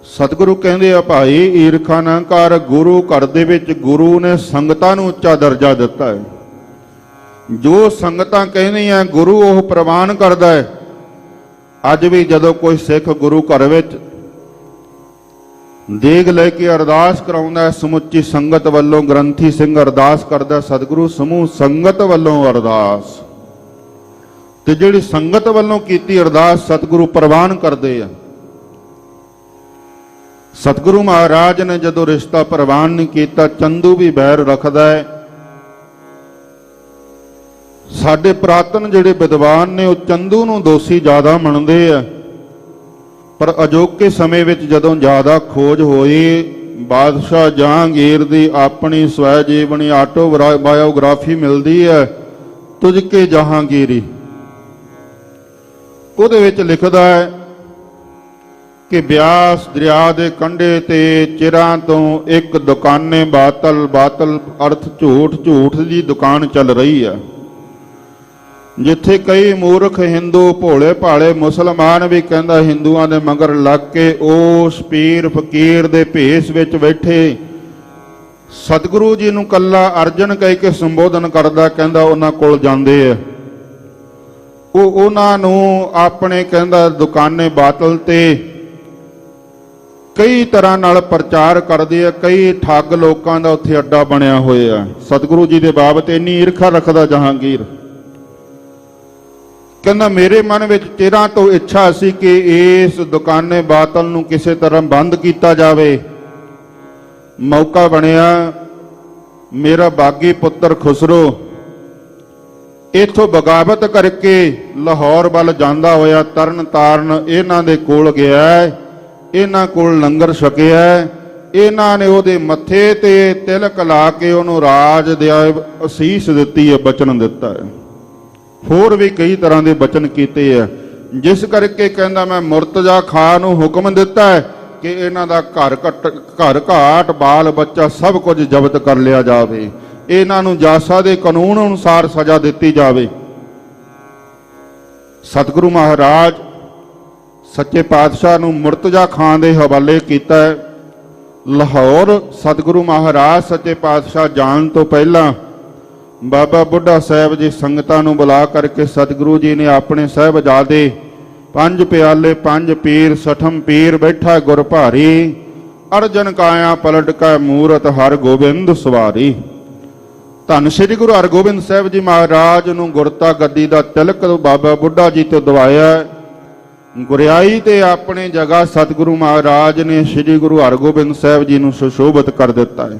ਸਤਿਗੁਰੂ ਕਹਿੰਦੇ ਆ, ਭਾਈ, ਈਰਖਾ ਨਾ ਕਰ, ਗੁਰੂ ਘਰ ਦੇ ਵਿੱਚ ਗੁਰੂ ਨੇ ਸੰਗਤਾਂ ਨੂੰ ਉੱਚਾ ਦਰਜਾ ਦਿੱਤਾ ਹੈ। ਜੋ ਸੰਗਤਾਂ ਕਹਿੰਦੀਆਂ, ਗੁਰੂ ਉਹ ਪ੍ਰਵਾਨ ਕਰਦਾ ਹੈ। ਅੱਜ ਵੀ ਜਦੋਂ ਕੋਈ ਸਿੱਖ ਗੁਰੂ ਘਰ ਵਿੱਚ ਦੇਗ ਲੈ ਕੇ ਅਰਦਾਸ ਕਰਾਉਂਦਾ ਹੈ, ਸਮੁੱਚੀ ਸੰਗਤ ਵੱਲੋਂ ਗ੍ਰੰਥੀ ਸਿੰਘ ਅਰਦਾਸ ਕਰਦਾ ਸਤਿਗੁਰੂ ਸਮੂਹ ਸੰਗਤ ਵੱਲੋਂ ਅਰਦਾਸ। ਤੇ ਜਿਹੜੀ ਸੰਗਤ ਵੱਲੋਂ ਕੀਤੀ ਅਰਦਾਸ ਸਤਿਗੁਰੂ ਪ੍ਰਵਾਨ ਕਰਦੇ ਆ। ਸਤਿਗੁਰੂ ਮਹਾਰਾਜ ਨੇ ਜਦੋਂ ਰਿਸ਼ਤਾ ਪ੍ਰਵਾਨ ਨਹੀਂ ਕੀਤਾ, ਚੰਦੂ ਵੀ ਬੈਰ ਰੱਖਦਾ ਹੈ ਸਾਡੇ ਪ੍ਰਾਤਨ ਜਿਹੜੇ ਵਿਦਵਾਨ ਨੇ, ਉਹ ਚੰਦੂ ਨੂੰ ਦੋਸ਼ੀ ਜ਼ਿਆਦਾ ਮੰਨਦੇ ਆ। ਪਰ ਅਜੋਕੇ ਸਮੇਂ ਵਿੱਚ ਜਦੋਂ ਜ਼ਿਆਦਾ ਖੋਜ ਹੋਈ, ਬਾਦਸ਼ਾਹ ਜਹਾਂਗੀਰ ਦੀ ਆਪਣੀ ਸਵੈ ਜੀਵਨੀ ਆਟੋ ਬਾਇਓਗ੍ਰਾਫੀ ਮਿਲਦੀ ਹੈ ਤੁਝ ਕੇ ਜਹਾਂਗੀਰੀ। ਉਹਦੇ ਵਿੱਚ ਲਿਖਦਾ ਹੈ ਕਿ ਬਿਆਸ ਦਰਿਆ ਦੇ ਕੰਢੇ ਤੇ ਚਿਰਾਂ ਤੋਂ ਇੱਕ ਦੁਕਾਨੇ ਬਾਤਲ ਬਾਤਲ ਅਰਥ ਝੂਠ ਝੂਠ ਦੀ ਦੁਕਾਨ ਚੱਲ ਰਹੀ ਹੈ। ਜਿੱਥੇ ਕਈ ਮੂਰਖ ਹਿੰਦੂ ਭੋਲੇ ਭਾਲੇ ਮੁਸਲਮਾਨ ਵੀ ਕਹਿੰਦਾ ਹਿੰਦੂਆਂ ਦੇ ਮਗਰ ਲੱਗ ਕੇ ਉਸ ਪੀਰ ਫਕੀਰ ਦੇ ਭੇਸ ਵਿੱਚ ਬੈਠੇ। ਸਤਿਗੁਰੂ ਜੀ ਨੂੰ ਕੱਲਾ ਅਰਜਨ ਕਹਿ ਕੇ ਸੰਬੋਧਨ ਕਰਦਾ, ਕਹਿੰਦਾ ਉਹਨਾਂ ਕੋਲ ਜਾਂਦੇ ਆ। ਉਹ ਉਹਨਾਂ ਨੂੰ ਆਪਣੇ ਕਹਿੰਦਾ ਦੁਕਾਨੇ ਬਾਤਲ ਤੇ ਕਈ ਤਰ੍ਹਾਂ ਨਾਲ ਪ੍ਰਚਾਰ ਕਰਦੇ ਆ, ਕਈ ਠੱਗ ਲੋਕਾਂ ਦਾ ਉੱਥੇ ਅੱਡਾ ਬਣਿਆ ਹੋਇਆ। ਸਤਿਗੁਰੂ ਜੀ ਦੇ ਬਾਬਤ ਇੰਨੀ ਈਰਖਾ ਰੱਖਦਾ ਜਹਾਂਗੀਰ। ਕਹਿੰਦਾ, ਮੇਰੇ ਮਨ ਵਿੱਚ ਚਿਰਾਂ ਤੋਂ ਇੱਛਾ ਸੀ ਕਿ ਇਸ ਦੁਕਾਨੇ ਬਾਤਲ ਨੂੰ ਕਿਸੇ ਤਰ੍ਹਾਂ ਬੰਦ ਕੀਤਾ ਜਾਵੇ। ਮੌਕਾ ਬਣਿਆ। ਮੇਰਾ ਬਾਗੀ ਪੁੱਤਰ ਖੁਸਰੋ, ਇਥੋਂ ਬਗਾਵਤ ਕਰਕੇ ਲਾਹੌਰ ਵੱਲ ਜਾਂਦਾ ਹੋਇਆ ਤਰਨ ਤਾਰਨ ਇਹਨਾਂ ਦੇ ਕੋਲ ਗਿਆ ਹੈ। ਇਹਨਾਂ ਕੋਲ ਲੰਗਰ ਛਕਿਆ ਇਹਨਾਂ ਨੇ ਉਹਦੇ ਮੱਥੇ ਤੇ ਤਿਲਕ ਲਾ ਕੇ ਉਹਨੂੰ ਰਾਜ ਦੇ ਅਸੀਸ ਦਿੱਤੀ ਹੈ, ਬਚਨ ਦਿੱਤਾ ਹੈ। ਹੋਰ ਵੀ ਕਈ ਤਰ੍ਹਾਂ ਦੇ ਬਚਨ ਕੀਤੇ ਆ। ਜਿਸ ਕਰਕੇ ਕਹਿੰਦਾ ਮੈਂ ਮੁਰਤਜ਼ਾ ਖਾਨ ਨੂੰ ਹੁਕਮ ਦਿੱਤਾ ਹੈ ਕਿ ਇਹਨਾਂ ਦਾ ਘਰ ਘਟ ਘਰ ਘਾਟ, ਬਾਲ ਬੱਚਾ ਸਭ ਕੁਝ ਜ਼ਬਤ ਕਰ ਲਿਆ ਜਾਵੇ। ਇਹਨਾਂ ਨੂੰ ਜਾਸਾ ਦੇ ਕਾਨੂੰਨ ਅਨੁਸਾਰ ਸਜ਼ਾ ਦਿੱਤੀ ਜਾਵੇ। ਸਤਿਗੁਰੂ ਮਹਾਰਾਜ ਸੱਚੇ ਪਾਤਸ਼ਾਹ ਨੂੰ ਮੁਰਤਜ਼ਾ ਖਾਨ ਦੇ ਹਵਾਲੇ ਕੀਤਾ ਹੈ। ਲਾਹੌਰ ਸਤਿਗੁਰੂ ਮਹਾਰਾਜ ਸੱਚੇ ਪਾਤਸ਼ਾਹ ਜਾਣ ਤੋਂ ਪਹਿਲਾਂ ਬਾਬਾ ਬੁੱਢਾ ਸਾਹਿਬ ਜੀ ਸੰਗਤਾਂ ਨੂੰ ਬੁਲਾ ਕਰਕੇ ਸਤਿਗੁਰੂ ਜੀ ਨੇ ਆਪਣੇ ਸਾਹਿਬਜ਼ਾਦੇ ਪੰਜ ਪਿਆਲੇ, ਪੰਜ ਪੀਰ, ਸਠਮ ਪੀਰ ਬੈਠਾ ਗੁਰ ਭਾਰੀ। ਅਰਜਨ ਕਾਇਆ ਪਲਟ ਕਾ ਮੂਰਤ ਹਰ ਗੋਬਿੰਦ ਸਵਾਰੀ। ਧੰਨ ਸ੍ਰੀ ਗੁਰੂ ਹਰਗੋਬਿੰਦ ਸਾਹਿਬ ਜੀ ਮਹਾਰਾਜ ਨੂੰ ਗੁਰਤਾ ਗੱਦੀ ਦਾ ਤਿਲਕ ਬਾਬਾ ਬੁੱਢਾ ਜੀ ਤੋਂ ਦਵਾਇਆ ਗੁਰਿਆਈ ਤੇ ਆਪਣੇ ਜਗ੍ਹਾ ਸਤਿਗੁਰੂ ਮਹਾਰਾਜ ਨੇ ਸ੍ਰੀ ਗੁਰੂ ਹਰਗੋਬਿੰਦ ਸਾਹਿਬ ਜੀ ਨੂੰ ਸੁਸ਼ੋਭਿਤ ਕਰ ਦਿੱਤਾ ਹੈ।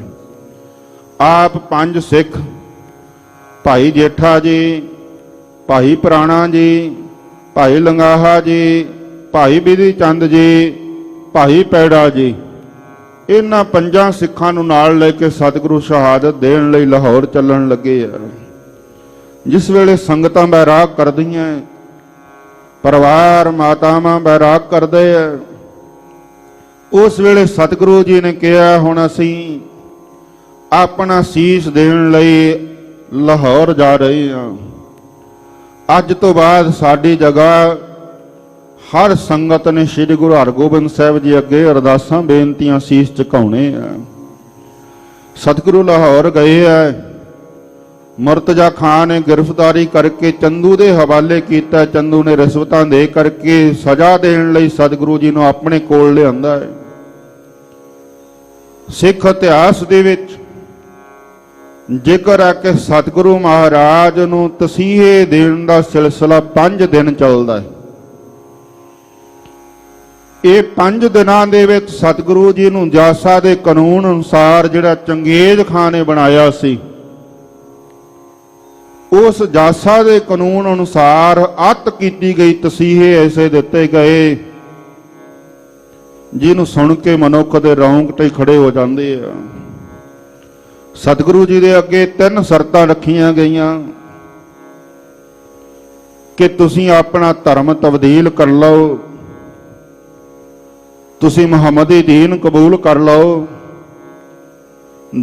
ਆਪ ਪੰਜ ਸਿੱਖ ਭਾਈ ਜੇਠਾ ਜੀ, ਭਾਈ ਪ੍ਰਾਣਾ ਜੀ, ਭਾਈ ਲੰਗਾਹਾ ਜੀ, ਭਾਈ ਬਿਧੀ ਚੰਦ ਜੀ, ਭਾਈ ਪੈੜਾ ਜੀ। ਇਹਨਾਂ ਪੰਜਾਂ ਸਿੱਖਾਂ ਨੂੰ ਨਾਲ ਲੈ ਕੇ ਸਤਿਗੁਰੂ ਸ਼ਹਾਦਤ ਦੇਣ ਲਈ ਲਾਹੌਰ ਚੱਲਣ ਲੱਗੇ ਆ। ਜਿਸ ਵੇਲੇ ਸੰਗਤਾਂ ਬੈਰਾਗ ਕਰਦੀਆਂ ਪਰਿਵਾਰ ਮਾਤਾਵਾਂ ਬੈਰਾਗ ਕਰਦੇ ਆ ਉਸ ਵੇਲੇ ਸਤਿਗੁਰੂ ਜੀ ਨੇ ਕਿਹਾ, ਹੁਣ ਅਸੀਂ ਆਪਣਾ ਸੀਸ ਦੇਣ ਲਈ ਲਾਹੌਰ ਜਾ ਰਹੇ ਹਾਂ। ਅੱਜ ਤੋਂ ਬਾਅਦ ਸਾਡੀ ਜਗ੍ਹਾ ਹਰ ਸੰਗਤ ਨੇ ਸ੍ਰੀ ਗੁਰੂ ਹਰਗੋਬਿੰਦ ਸਾਹਿਬ ਜੀ ਅੱਗੇ ਅਰਦਾਸਾਂ, ਬੇਨਤੀਆਂ, ਸੀਸ ਝੁਕਾਉਣੇ ਆ। ਸਤਿਗੁਰੂ ਲਾਹੌਰ ਗਏ ਆ। ਮੁਰਤਜ਼ਾ ਖਾਨ ਨੇ ਗ੍ਰਿਫਤਾਰੀ ਕਰਕੇ ਚੰਦੂ ਦੇ ਹਵਾਲੇ ਕੀਤਾ। ਚੰਦੂ ਨੇ ਰਿਸ਼ਵਤਾਂ ਦੇ ਕਰਕੇ ਸਜ਼ਾ ਦੇਣ ਲਈ ਸਤਿਗੁਰੂ ਜੀ ਨੂੰ ਆਪਣੇ ਕੋਲ ਲਿਆਂਦਾ ਹੈ। ਸਿੱਖ ਇਤਿਹਾਸ ਦੇ ਵਿੱਚ ਜੇਕਰ ਹੈ ਕਿ ਸਤਿਗੁਰੂ ਮਹਾਰਾਜ ਨੂੰ ਤਸੀਹੇ ਦੇਣ ਦਾ ਸਿਲਸਿਲਾ 5 ਦਿਨ ਚੱਲਦਾ ਹੈ, ਇਹ 5 ਦਿਨਾਂ ਦੇ ਵਿੱਚ ਸਤਿਗੁਰੂ ਜੀ ਨੂੰ ਜਾਸਾ ਦੇ ਕਾਨੂੰਨ ਅਨੁਸਾਰ ਜਿਹੜਾ ਚੰਗੇਜ਼ ਖਾਨ ਨੇ ਬਣਾਇਆ ਸੀ, ਉਸ ਜਾਸਾ ਦੇ ਕਾਨੂੰਨ ਅਨੁਸਾਰ ਅਤ ਕੀਤੀ ਗਈ ਤਸੀਹੇ ਐਸੇ ਦਿੱਤੇ ਗਏ, ਜਿਹਨੂੰ ਸੁਣ ਕੇ ਮਨੁੱਖ ਦੇ ਰੌਂਗਟੇ ਖੜੇ ਹੋ ਜਾਂਦੇ ਆ। ਸਤਿਗੁਰੂ ਜੀ ਦੇ ਅੱਗੇ ਤਿੰਨ ਸ਼ਰਤਾਂ ਰੱਖੀਆਂ ਗਈਆਂ ਕਿ ਤੁਸੀਂ ਆਪਣਾ ਧਰਮ ਤਬਦੀਲ ਕਰ ਲਓ, ਤੁਸੀਂ ਮੁਹੰਮਦੀ ਦੀਨ ਕਬੂਲ ਕਰ ਲਓ।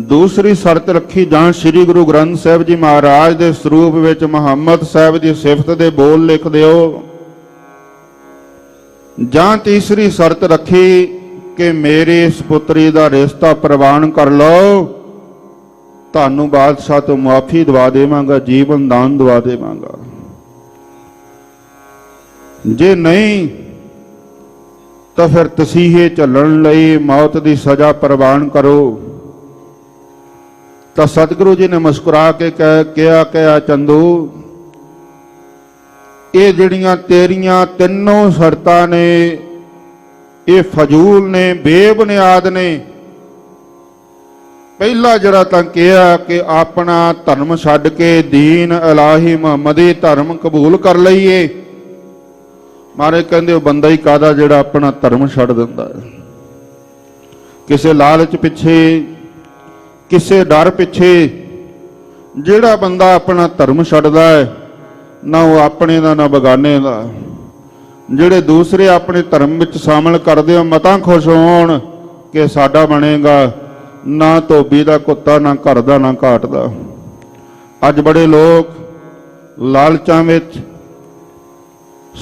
ਦੂਸਰੀ ਸ਼ਰਤ ਰੱਖੀ ਜਾਂ ਸ੍ਰੀ ਗੁਰੂ ਗ੍ਰੰਥ ਸਾਹਿਬ ਜੀ ਮਹਾਰਾਜ ਦੇ ਸਰੂਪ ਵਿੱਚ ਮੁਹੰਮਦ ਸਾਹਿਬ ਦੀ ਸਿਫਤ ਦੇ ਬੋਲ ਲਿਖ ਦਿਓ। ਜਾਂ ਤੀਸਰੀ ਸ਼ਰਤ ਰੱਖੀ ਕਿ ਮੇਰੀ ਇਸ ਪੁੱਤਰੀ ਦਾ ਰਿਸ਼ਤਾ ਪ੍ਰਵਾਨ ਕਰ ਲਓ। ਤੁਹਾਨੂੰ ਬਾਦਸ਼ਾਹ ਤੋਂ ਮਾਫੀ ਦਵਾ ਦੇਵਾਂਗਾ, ਜੀਵਨ ਦਾਨ ਦਵਾ ਦੇਵਾਂਗਾ। ਜੇ ਨਹੀਂ, ਤਾਂ ਫਿਰ ਤਸੀਹੇ ਚੱਲਣ ਲਈ ਮੌਤ ਦੀ ਸਜ਼ਾ ਪ੍ਰਵਾਨ ਕਰੋ। ਤਾਂ ਸਤਿਗੁਰੂ ਜੀ ਨੇ ਮੁਸਕਰਾ ਕੇ ਕਹਿ, ਕਿਹਾ ਕਿਹਾ, ਚੰਦੂ, ਇਹ ਜਿਹੜੀਆਂ ਤੇਰੀਆਂ ਤਿੰਨੋਂ ਸ਼ਰਤਾਂ ਨੇ, ਇਹ ਫਜ਼ੂਲ ਨੇ, ਬੇਬੁਨਿਆਦ ਨੇ ਪਹਿਲਾ ਜਿਹੜਾ ਤੰਕ ਇਹ ਆ ਕਿ ਆਪਣਾ ਧਰਮ ਛੱਡ ਕੇ ਦੀਨ ਇਲਾਹੀ ਮੁਹੰਮਦੀ ਧਰਮ ਕਬੂਲ ਕਰ ਲਈਏ। ਮਾਰੇ ਕਹਿੰਦੇ, ਉਹ ਬੰਦਾ ਹੀ ਕਾਦਾ ਜਿਹੜਾ ਆਪਣਾ ਧਰਮ ਛੱਡ ਦਿੰਦਾ ਹੈ? ਕਿਸੇ ਲਾਲਚ ਪਿੱਛੇ, ਕਿਸੇ ਡਰ ਪਿੱਛੇ ਜਿਹੜਾ ਬੰਦਾ ਆਪਣਾ ਧਰਮ ਛੱਡਦਾ ਹੈ, ਨਾ ਉਹ ਆਪਣੇ ਦਾ, ਨਾ ਬਗਾਨੇ ਦਾ। ਜਿਹੜੇ ਦੂਸਰੇ ਆਪਣੇ ਧਰਮ ਵਿੱਚ ਸ਼ਾਮਲ ਕਰਦੇ ਹੋ ਮਤਾਂ ਖੁਸ਼ ਹੋਣ ਕਿ ਸਾਡਾ ਬਣੇਗਾ। ਨਾ ਧੋਬੀ ਦਾ ਕੁੱਤਾ, ਨਾ ਘਰ ਦਾ, ਨਾ ਘਾਟ ਦਾ। ਅੱਜ ਬੜੇ ਲੋਕ ਲਾਲਚਾਂ ਵਿੱਚ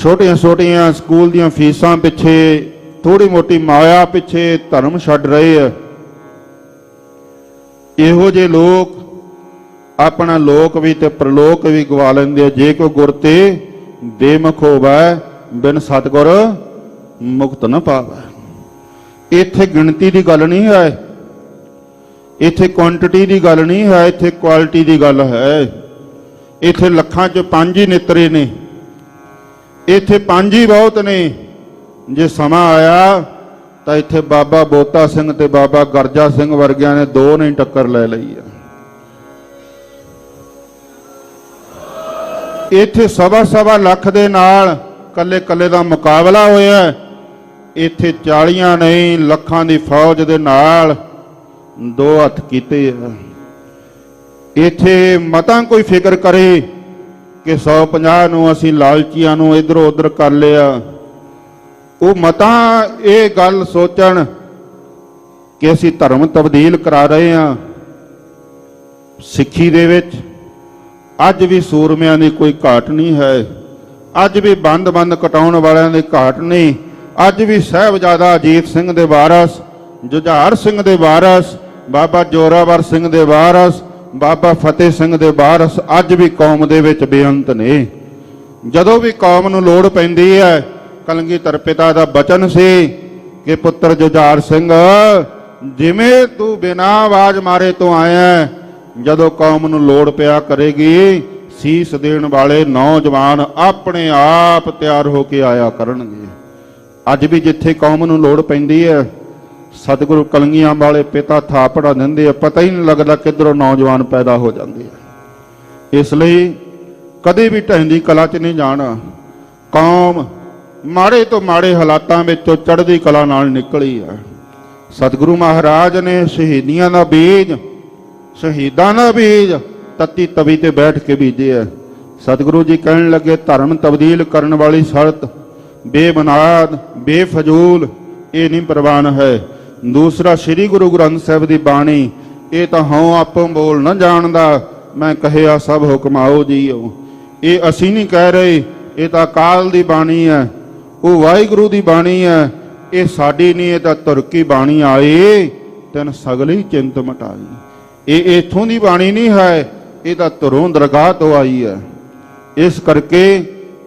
ਛੋਟੀਆਂ ਛੋਟੀਆਂ ਸਕੂਲ ਦੀਆਂ ਫੀਸਾਂ ਪਿੱਛੇ ਥੋੜੀ ਮੋਟੀ ਮਾਇਆ ਪਿੱਛੇ ਧਰਮ ਛੱਡ ਰਹੇ ਆ। ਇਹੋ ਜਿਹੇ ਲੋਕ ਆਪਣਾ ਲੋਕ ਵੀ ਤੇ ਪ੍ਰਲੋਕ ਵੀ ਗਵਾ ਲੈਂਦੇ ਆ। ਜੇ ਕੋ ਗੁਰ ਤੇ ਬੇਮੁਖ ਹੋਵੇ, ਬਿਨ ਸਤਗੁਰ ਮੁਕਤ ਨਾ ਪਾਵੇ। ਇੱਥੇ ਗਿਣਤੀ ਦੀ ਗੱਲ ਨਹੀਂ ਹੈ। ਇੱਥੇ ਕੁਆਂਟੀਟੀ ਦੀ ਗੱਲ ਨਹੀਂ ਹੈ, ਇੱਥੇ ਕੁਆਲਿਟੀ ਦੀ ਗੱਲ ਹੈ। ਇੱਥੇ ਲੱਖਾਂ ਚ ਪੰਜ ਹੀ ਨਿਤਰੇ ਨੇ। ਇੱਥੇ ਪੰਜ ਹੀ ਬਹੁਤ ਨੇ। ਜੇ ਸਮਾਂ ਆਇਆ, ਤਾਂ ਇੱਥੇ ਬਾਬਾ ਬੋਤਾ ਸਿੰਘ ਤੇ ਬਾਬਾ ਗਰਜਾ ਸਿੰਘ ਵਰਗਿਆਂ ਨੇ ਦੋ ਨੇ ਟੱਕਰ ਲੈ ਲਈ ਆ। ਇੱਥੇ ਸਵਾ ਸਵਾ ਲੱਖ ਦੇ ਨਾਲ ਕੱਲੇ ਕੱਲੇ ਦਾ ਮੁਕਾਬਲਾ ਹੋਇਆ। ਇੱਥੇ 40 ਨਹੀਂ, ਲੱਖਾਂ ਦੀ ਫੌਜ ਦੇ ਨਾਲ ਦੋ ਹੱਥ ਕੀਤੇ ਆ। ਇੱਥੇ ਮਤਾਂ ਕੋਈ ਫਿਕਰ ਕਰੇ ਕਿ 150 ਨੂੰ ਅਸੀਂ ਲਾਲਚੀਆਂ ਨੂੰ ਇਧਰੋਂ ਉਧਰ ਕਰ ਲਿਆ। ਉਹ ਮਤਾਂ ਇਹ ਗੱਲ ਸੋਚਣ ਕਿ ਅਸੀਂ ਧਰਮ ਤਬਦੀਲ ਕਰਾ ਰਹੇ ਹਾਂ ਸਿੱਖੀ ਦੇ ਵਿੱਚ। ਅੱਜ ਵੀ ਸੂਰਮਿਆਂ ਦੀ ਕੋਈ ਘਾਟ ਨਹੀਂ ਹੈ। ਅੱਜ ਵੀ ਬੰਦ-ਬੰਦ ਕਟਾਉਣ ਵਾਲਿਆਂ ਦੀ ਘਾਟ ਨਹੀਂ। ਅੱਜ ਵੀ ਸਹਿਬਜ਼ਾਦਾ ਅਜੀਤ ਸਿੰਘ ਦੇ ਵਾਰਸ ਜੁਝਾਰ ਸਿੰਘ ਦੇ ਵਾਰਸ, ਬਾਬਾ ਜੋਰਾਵਰ ਸਿੰਘ ਦੇ ਵਾਰਸ, ਬਾਬਾ ਫਤਿਹ ਸਿੰਘ ਦੇ ਵਾਰਸ ਅੱਜ ਵੀ ਕੌਮ ਦੇ ਵਿੱਚ ਬੇਅੰਤ ਨੇ। ਜਦੋਂ ਵੀ ਕੌਮ ਨੂੰ ਲੋੜ ਪੈਂਦੀ ਹੈ ਕਲਗੀਧਰ ਪਿਤਾ ਦਾ ਬਚਨ ਸੀ ਕਿ ਪੁੱਤਰ ਜੁਝਾਰ ਸਿੰਘ, ਜਿਵੇਂ ਤੂੰ ਬਿਨਾਂ ਆਵਾਜ਼ ਮਾਰੇ ਤੋਂ ਆਇਆ ਜਦੋਂ ਕੌਮ ਨੂੰ ਲੋੜ ਪਿਆ ਕਰੇਗੀ, ਸੀਸ ਦੇਣ ਵਾਲੇ ਨੌਜਵਾਨ ਆਪਣੇ ਆਪ ਤਿਆਰ ਹੋ ਕੇ ਆਇਆ ਕਰਨਗੇ। ਅੱਜ ਵੀ ਜਿੱਥੇ ਕੌਮ ਨੂੰ ਲੋੜ ਪੈਂਦੀ ਹੈ ਸਤਿਗੁਰੂ ਕਲਗੀਆਂ ਵਾਲੇ ਪਿਤਾ ਥਾਪੜਾ ਦਿੰਦੇ ਆ, ਪਤਾ ਹੀ ਨਹੀਂ ਲੱਗਦਾ ਕਿੱਧਰੋਂ ਨੌਜਵਾਨ ਪੈਦਾ ਹੋ ਜਾਂਦੇ ਆ। ਇਸ ਲਈ ਕਦੇ ਵੀ ਢਹਿੰਦੀ ਕਲਾ 'ਚ ਨਹੀਂ ਜਾਣਾ। ਕੌਮ ਮਾੜੇ ਤੋਂ ਮਾੜੇ ਹਾਲਾਤਾਂ ਵਿੱਚੋਂ ਚੜ੍ਹਦੀ ਕਲਾ ਨਾਲ ਨਿਕਲੀ ਆ। ਸਤਿਗੁਰੂ ਮਹਾਰਾਜ ਨੇ ਸ਼ਹੀਦੀਆਂ ਦਾ ਬੀਜ, ਸ਼ਹੀਦਾਂ ਦਾ ਬੀਜ ਤਤੀ ਤਵੀ ਤੇ ਬੈਠ ਕੇ ਬੀਜਿਆ। ਸਤਿਗੁਰੂ ਜੀ ਕਹਿਣ ਲੱਗੇ, ਧਰਮ ਤਬਦੀਲ ਕਰਨ ਵਾਲੀ ਸ਼ਰਤ, ਬੇਬੁਨਿਆਦ, ਬੇਫਜ਼ੂਲ, ਇਹ ਨਹੀਂ ਪ੍ਰਵਾਨ ਹੈ। ਦੂਸਰਾ ਸ੍ਰੀ ਗੁਰੂ ਗ੍ਰੰਥ ਸਾਹਿਬ ਦੀ ਬਾਣੀ, ਇਹ ਤਾਂ ਹਉ ਆਪੋ ਬੋਲ ਨਾ ਜਾਣਦਾ, ਮੈਂ ਕਹਿਆ ਸਭ ਹੁਕਮ ਹੁਕਮਾਓ ਜੀਓ। ਇਹ ਅਸੀਂ ਨਹੀਂ ਕਹਿ ਰਹੇ, ਇਹ ਤਾਂ ਅਕਾਲ ਦੀ ਬਾਣੀ ਹੈ, ਉਹ ਵਾਹਿਗੁਰੂ ਦੀ ਬਾਣੀ ਹੈ, ਇਹ ਸਾਡੀ ਨਹੀਂ, ਇਹ ਤਾਂ ਤੁਰਕੀ ਬਾਣੀ ਆਏ, ਤੈਨ ਸਗਲੀ ਚਿੰਤ ਮਟਾਈ। ਇਹ ਇਥੋਂ ਦੀ ਬਾਣੀ ਨਹੀਂ ਹੈ, ਇਹ ਤਾਂ ਧਰੋਂ ਦਰਗਾਹ ਤੋਂ ਆਈ ਹੈ। ਇਸ ਕਰਕੇ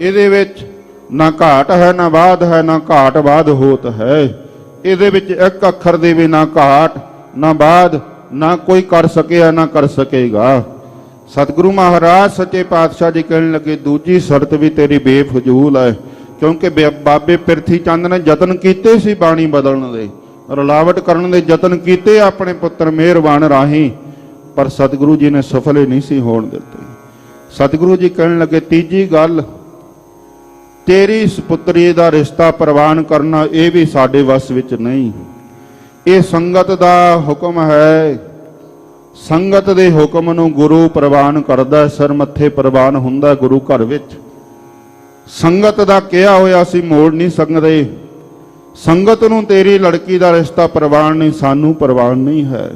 ਇਹਦੇ ਵਿੱਚ ਨਾ ਘਾਟ ਹੈ, ਨਾ ਬਾਦ ਹੈ, ਨਾ ਘਾਟ ਬਾਦ ਹੋਤ ਹੈ। ਇਹਦੇ ਵਿੱਚ ਇੱਕ ਅੱਖਰ ਦੇ ਵੀ ਨਾ ਘਾਟ, ਨਾ ਬਾਦ ਨਾ ਕੋਈ ਕਰ ਸਕਿਆ, ਨਾ ਕਰ ਸਕੇਗਾ। ਸਤਿਗੁਰੂ ਮਹਾਰਾਜ, ਸੱਚੇ ਪਾਤਸ਼ਾਹ ਜੀ ਕਹਿਣ ਲੱਗੇ, ਦੂਜੀ ਸ਼ਰਤ ਵੀ ਤੇਰੀ ਬੇਫਜ਼ੂਲ ਹੈ, ਕਿਉਂਕਿ ਬੇ- ਬਾਬੇ ਪਿਰਥੀ ਚੰਦ ਨੇ ਯਤਨ ਕੀਤੇ ਸੀ ਬਾਣੀ ਬਦਲਣ ਦੇ, ਰਲਾਵਟ ਕਰਨ ਦੇ ਯਤਨ ਕੀਤੇ ਆਪਣੇ ਪੁੱਤਰ ਮਿਹਰਬਾਨ ਰਾਹੀਂ, ਪਰ ਸਤਿਗੁਰੂ ਜੀ ਨੇ ਸਫਲ ਹੀ ਨਹੀਂ ਸੀ ਹੋਣ ਦਿੱਤੇ। ਸਤਿਗੁਰੂ ਜੀ ਕਹਿਣ ਲੱਗੇ, ਤੀਜੀ ਗੱਲ ਤੇਰੀ ਸੁਪੁੱਤਰੀ ਦਾ ਰਿਸ਼ਤਾ ਪ੍ਰਵਾਨ ਕਰਨਾ ਇਹ ਵੀ ਸਾਡੇ ਵੱਸ ਵਿੱਚ ਨਹੀਂ। ਇਹ ਸੰਗਤ ਦਾ ਹੁਕਮ ਹੈ। ਸੰਗਤ ਦੇ ਹੁਕਮ ਨੂੰ ਗੁਰੂ ਪ੍ਰਵਾਨ ਕਰਦਾ ਹੈ, ਸਿਰ ਮੱਥੇ ਪ੍ਰਵਾਨ ਹੁੰਦਾ ਗੁਰੂ ਘਰ ਵਿੱਚ। ਸੰਗਤ ਦਾ ਕਿਹਾ ਹੋਇਆ ਸੀ ਮੋੜ ਨਹੀਂ ਸਕਦੇ। ਸੰਗਤ ਨੂੰ ਤੇਰੀ ਲੜਕੀ ਦਾ ਰਿਸ਼ਤਾ ਪ੍ਰਵਾਨ ਨਹੀਂ ਸਾਨੂੰ ਪ੍ਰਵਾਨ ਨਹੀਂ ਹੈ।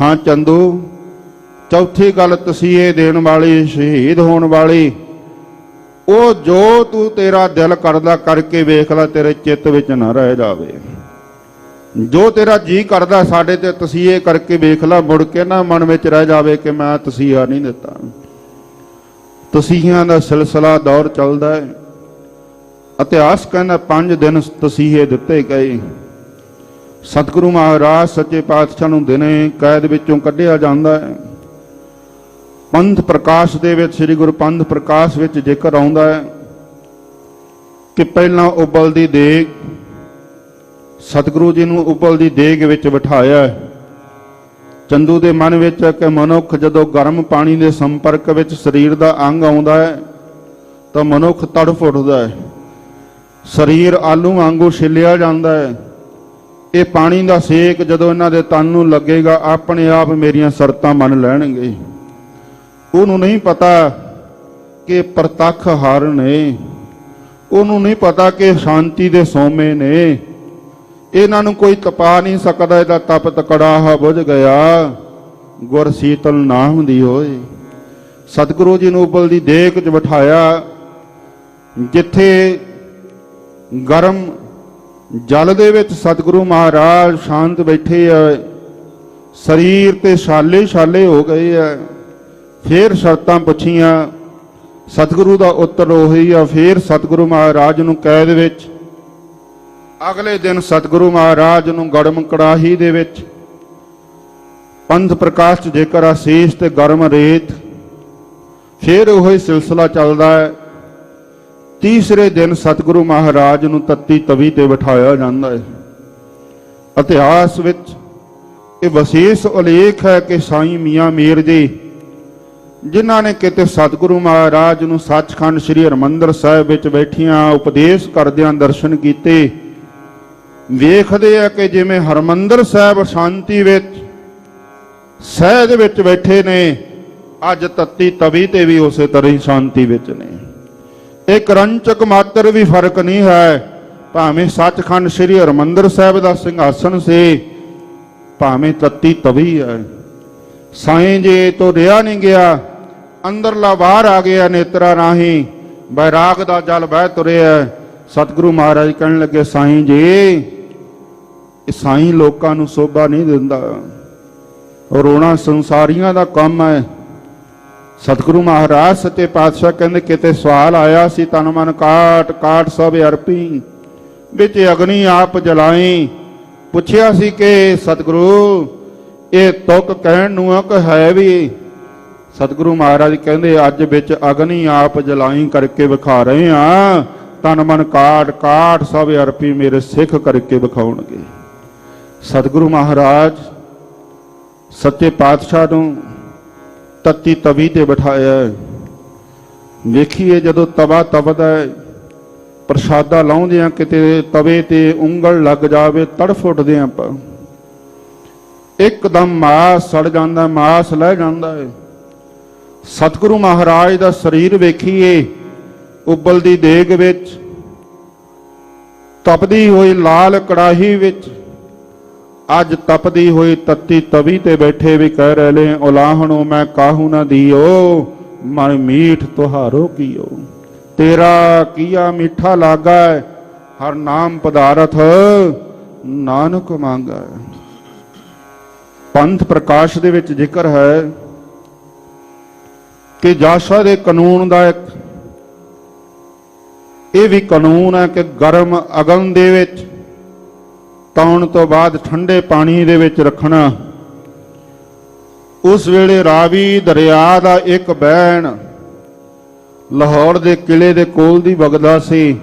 ਹਾਂ ਚੰਦੂ ਚੌਥੀ ਗੱਲ ਤਸੀਹੇ ਦੇਣ ਵਾਲੀ ਸ਼ਹੀਦ ਹੋਣ ਵਾਲੀ ਉਹ ਜੋ ਤੂੰ ਤੇਰਾ ਦਿਲ ਕਰਦਾ ਕਰਕੇ ਵੇਖ ਲੈ, ਤੇਰੇ ਚਿੱਤ ਵਿੱਚ ਨਾ ਰਹਿ ਜਾਵੇ। ਜੋ ਤੇਰਾ ਜੀ ਕਰਦਾ ਸਾਡੇ ਤੇ ਤਸੀਹੇ ਕਰਕੇ ਵੇਖ ਲੈ, ਮੁੜ ਕੇ ਨਾ ਮਨ ਵਿੱਚ ਰਹਿ ਜਾਵੇ ਕਿ ਮੈਂ ਤਸੀਹਾ ਨਹੀਂ ਦਿੱਤਾ। ਤਸੀਹਿਆਂ ਦਾ ਸਿਲਸਿਲਾ ਦੌਰ ਚੱਲਦਾ ਹੈ। ਇਤਿਹਾਸ ਕਹਿੰਦਾ ਪੰਜ ਦਿਨ ਤਸੀਹੇ ਦਿੱਤੇ ਗਏ। ਸਤਿਗੁਰੂ ਮਹਾਰਾਜ ਸੱਚੇ ਪਾਤਸ਼ਾਹ ਨੂੰ ਦਿਨੇ ਕੈਦ ਵਿੱਚੋਂ ਕੱਢਿਆ ਜਾਂਦਾ ਹੈ। ਪੰਥ ਪ੍ਰਕਾਸ਼ ਦੇ ਵਿੱਚ, ਸ੍ਰੀ ਗੁਰੂ ਪੰਥ ਪ੍ਰਕਾਸ਼ ਵਿੱਚ ਜ਼ਿਕਰ ਆਉਂਦਾ ਹੈ ਕਿ ਪਹਿਲਾਂ ਉਬਲਦੀ ਦੇਗ ਸਤਿਗੁਰੂ ਜੀ ਨੂੰ ਉਬਲ ਦੀ ਦੇਗ ਵਿੱਚ ਬਿਠਾਇਆ ਚੰਦੂ ਦੇ ਮਨ ਵਿੱਚ ਹੈ ਕਿ ਮਨੁੱਖ ਜਦੋਂ ਗਰਮ ਪਾਣੀ ਦੇ ਸੰਪਰਕ ਵਿੱਚ ਸਰੀਰ ਦਾ ਅੰਗ ਆਉਂਦਾ ਹੈ, ਤਾਂ ਮਨੁੱਖ ਤੜਫ ਉੱਠਦਾ ਹੈ। ਸਰੀਰ ਆਲੂ ਵਾਂਗੂ ਛਿੱਲਿਆ ਜਾਂਦਾ ਹੈ। ਇਹ ਪਾਣੀ ਦਾ ਸੇਕ ਜਦੋਂ ਇਹਨਾਂ ਦੇ ਤਨ ਨੂੰ ਲੱਗੇਗਾ, ਆਪਣੇ ਆਪ ਮੇਰੀਆਂ ਸ਼ਰਤਾਂ ਮੰਨ ਲੈਣਗੇ। ਉਹਨੂੰ ਨਹੀਂ ਪਤਾ ਕਿ ਪ੍ਰਤੱਖ ਹਰ ਨੇ। ਉਹਨੂੰ ਨਹੀਂ ਪਤਾ ਕਿ ਸ਼ਾਂਤੀ ਦੇ ਸੋਮੇ ਨੇ। ਇਹਨਾਂ ਨੂੰ ਕੋਈ ਤਪਾ ਨਹੀਂ ਸਕਦਾ, ਇਹਦਾ ਤਪ ਤਕੜਾਹਾ ਬੁਝ ਗਿਆ। ਗੁਰ ਸੀਤਲ ਨਾਮ ਦੀ ਹੋਏ। ਸਤਿਗੁਰੂ ਜੀ ਨੂੰ ਉਬਲ ਦੀ ਦੇਖ ਚ ਬਿਠਾਇਆ, ਜਿੱਥੇ ਗਰਮ ਜਲ ਦੇ ਵਿੱਚ ਸਤਿਗੁਰੂ ਮਹਾਰਾਜ ਸ਼ਾਂਤ ਬੈਠੇ ਆ, ਸਰੀਰ ਤੇ ਛਾਲੇ ਛਾਲੇ ਹੋ ਗਏ ਆ। ਫੇਰ ਸ਼ਰਤਾਂ ਪੁੱਛੀਆਂ, ਸਤਿਗੁਰੂ ਦਾ ਉੱਤਰ ਉਹੀ ਆ, ਫੇਰ ਸਤਿਗੁਰੂ ਮਹਾਰਾਜ ਨੂੰ ਕੈਦ ਵਿੱਚ। ਅਗਲੇ ਦਿਨ ਸਤਿਗੁਰੂ ਮਹਾਰਾਜ ਨੂੰ ਗੜਮ ਕੜਾਹੀ ਦੇ ਵਿੱਚ। ਪੰਥ ਪ੍ਰਕਾਸ਼ ਚ ਜੇਕਰ ਆਸੀਸ ਤੇ ਗਰਮ ਰੇਤ, ਫਿਰ ਉਹੀ ਸਿਲਸਿਲਾ ਚੱਲਦਾ ਹੈ। ਤੀਸਰੇ ਦਿਨ ਸਤਿਗੁਰੂ ਮਹਾਰਾਜ ਨੂੰ ਤੱਤੀ ਤਵੀ ਤੇ ਬਿਠਾਇਆ ਜਾਂਦਾ ਹੈ। ਇਤਿਹਾਸ ਵਿੱਚ ਇਹ ਵਿਸ਼ੇਸ਼ ਉਲੇਖ ਹੈ ਕਿ ਸਾਈਂ ਮੀਆਂ ਮੀਰ ਜੀ ਜਿਨ੍ਹਾਂ ਨੇ ਕਿਤੇ ਸਤਿਗੁਰੂ ਮਹਾਰਾਜ ਨੂੰ ਸੱਚਖੰਡ ਸ੍ਰੀ ਹਰਮੰਦਰ ਸਾਹਿਬ ਵਿੱਚ ਬੈਠੀਆਂ ਉਪਦੇਸ਼ ਕਰਦਿਆਂ ਦਰਸ਼ਨ ਕੀਤੇ, ਵੇਖਦੇ ਆ ਕਿ ਜਿਵੇਂ ਹਰਮੰਦਰ ਸਾਹਿਬ ਸ਼ਾਂਤੀ ਵਿੱਚ, ਸਹਿਜ ਵਿੱਚ ਬੈਠੇ ਨੇ, ਅੱਜ ਤੱਤੀ ਤਵੀ ਤੇ ਵੀ ਉਸੇ ਤਰ੍ਹਾਂ ਹੀ ਸ਼ਾਂਤੀ ਵਿੱਚ ਨੇ। ਇੱਕ ਰੰਚਕ ਮਾਤਰ ਵੀ ਫ਼ਰਕ ਨਹੀਂ ਹੈ, ਭਾਵੇਂ ਸੱਚਖੰਡ ਸ੍ਰੀ ਹਰਮੰਦਰ ਸਾਹਿਬ ਦਾ ਸਿੰਘਾਸਨ ਸੇ, ਭਾਵੇਂ ਤੱਤੀ ਤਵੀ ਹੈ। ਸਾਈਂ ਜੇ ਤੋਂ ਰਿਆ ਨਹੀਂ ਗਿਆ ਅੰਦਰਲਾ ਬਾਹਰ ਆ ਗਿਆ ਨੇਤਰਾ ਰਾਹੀਂ। ਬੈਰਾਗ ਦਾ ਜਲ ਬਹਿ ਤੁਰਿਆ। ਸਤਿਗੁਰੂ ਮਹਾਰਾਜ ਕਹਿਣ ਲੱਗੇ, ਸਾਈਂ ਜੀ, ਇਹ ਸਾਈਂ ਲੋਕਾਂ ਨੂੰ ਸੋਭਾ ਨਹੀਂ ਦਿੰਦਾ। ਰੋਣਾ ਸੰਸਾਰੀਆਂ ਦਾ ਕੰਮ ਹੈ। ਸਤਿਗੁਰੂ ਮਹਾਰਾਜ ਸੱਚੇ ਪਾਤਸ਼ਾਹ ਕਹਿੰਦੇ, ਕਿਤੇ ਸਵਾਲ ਆਇਆ ਸੀ, ਤਨ ਮਨ ਕਾਟ ਕਾਟ ਸਭ ਅਰਪੀ। ਵਿੱਚ ਅਗਨੀ ਆਪ ਜਲਾਈ। ਪੁੱਛਿਆ ਸੀ ਕਿ, ਸਤਿਗੁਰੂ, ਇਹ ਤੁਕ ਕਹਿਣ ਨੂੰ ਕਿ ਹੈ ਵੀ ਸਤਿਗੁਰੂ ਮਹਾਰਾਜ ਕਹਿੰਦੇ, ਅੱਜ ਵਿੱਚ ਅਗਨੀ ਆਪ ਜਲਾਈ ਕਰਕੇ ਵਿਖਾ ਰਹੇ ਆ ਤਨ ਮਨ ਕਾਟ ਕਾਟ ਸਭ ਅਰਪੀ ਮੇਰੇ ਸਿੱਖ ਕਰਕੇ ਵਿਖਾਉਣਗੇ। ਸਤਿਗੁਰੂ ਮਹਾਰਾਜ, ਸੱਚੇ ਪਾਤਸ਼ਾਹ ਨੂੰ ਤੱਤੀ ਤਵੀ ਤੇ ਬਿਠਾਇਆ ਵੇਖੀਏ ਜਦੋਂ ਤਵਾ ਤਪਦਾ ਹੈ, ਪ੍ਰਸ਼ਾਦਾ ਲਾਉਂਦੇ ਆ ਕਿਤੇ ਤਵੇ ਤੇ ਉਂਗਲ ਲੱਗ ਜਾਵੇ, ਤੜਫ ਉੱਠਦੇ ਆ ਆਪਾਂ। ਇੱਕਦਮ ਮਾਸ ਸੜ ਜਾਂਦਾ, ਮਾਸ ਲੈ ਜਾਂਦਾ ਹੈ। ਸਤਿਗੁਰੂ ਮਹਾਰਾਜ ਦਾ ਸਰੀਰ ਵੇਖੀਏ ਉਬਲਦੀ ਦੇਗ ਵਿੱਚ ਤਪਦੀ ਹੋਈ ਲਾਲ ਕੜਾਹੀ ਵਿੱਚ ਅੱਜ ਤਪਦੀ ਹੋਈ ਤੱਤੀ ਤਵੀ ਤੇ ਬੈਠੇ ਵੀ ਕਹਿ ਰਹੇ ਨੇ ਉਲਾਹਣੋ ਮੈਂ ਕਾਹੂ ਨਾ ਦੀਓ ਮਨ ਮੀਠ ਤੁਹਾਰੋ ਕੀਓ। ਤੇਰਾ ਕੀਆ ਮਿੱਠਾ ਲਾਗਾ ਹੈ, ਹਰ ਨਾਮ ਪਦਾਰਥ ਨਾਨਕ ਮੰਗਾ ਪੰਥ ਪ੍ਰਕਾਸ਼ ਦੇ ਵਿੱਚ ਜ਼ਿਕਰ ਹੈ ਕਿ ਜਾਸ਼ਾ ਦੇ ਕਾਨੂੰਨ ਦਾ ਇੱਕ। ਇਹ ਵੀ ਕਾਨੂੰਨ ਹੈ ਕਿ ਗਰਮ ਅਗਨ ਦੇ ਵਿੱਚ ਤਾਉਣ ਤੋਂ ਬਾਅਦ ਠੰਡੇ ਪਾਣੀ ਦੇ ਵਿੱਚ ਰੱਖਣਾ। ਉਸ ਵੇਲੇ ਰਾਵੀ ਦਰਿਆ ਦਾ ਇੱਕ ਬਹਿਣ ਲਾਹੌਰ ਦੇ ਕਿਲੇ ਦੇ ਕੋਲ ਦੀ ਵਗਦਾ ਸੀ।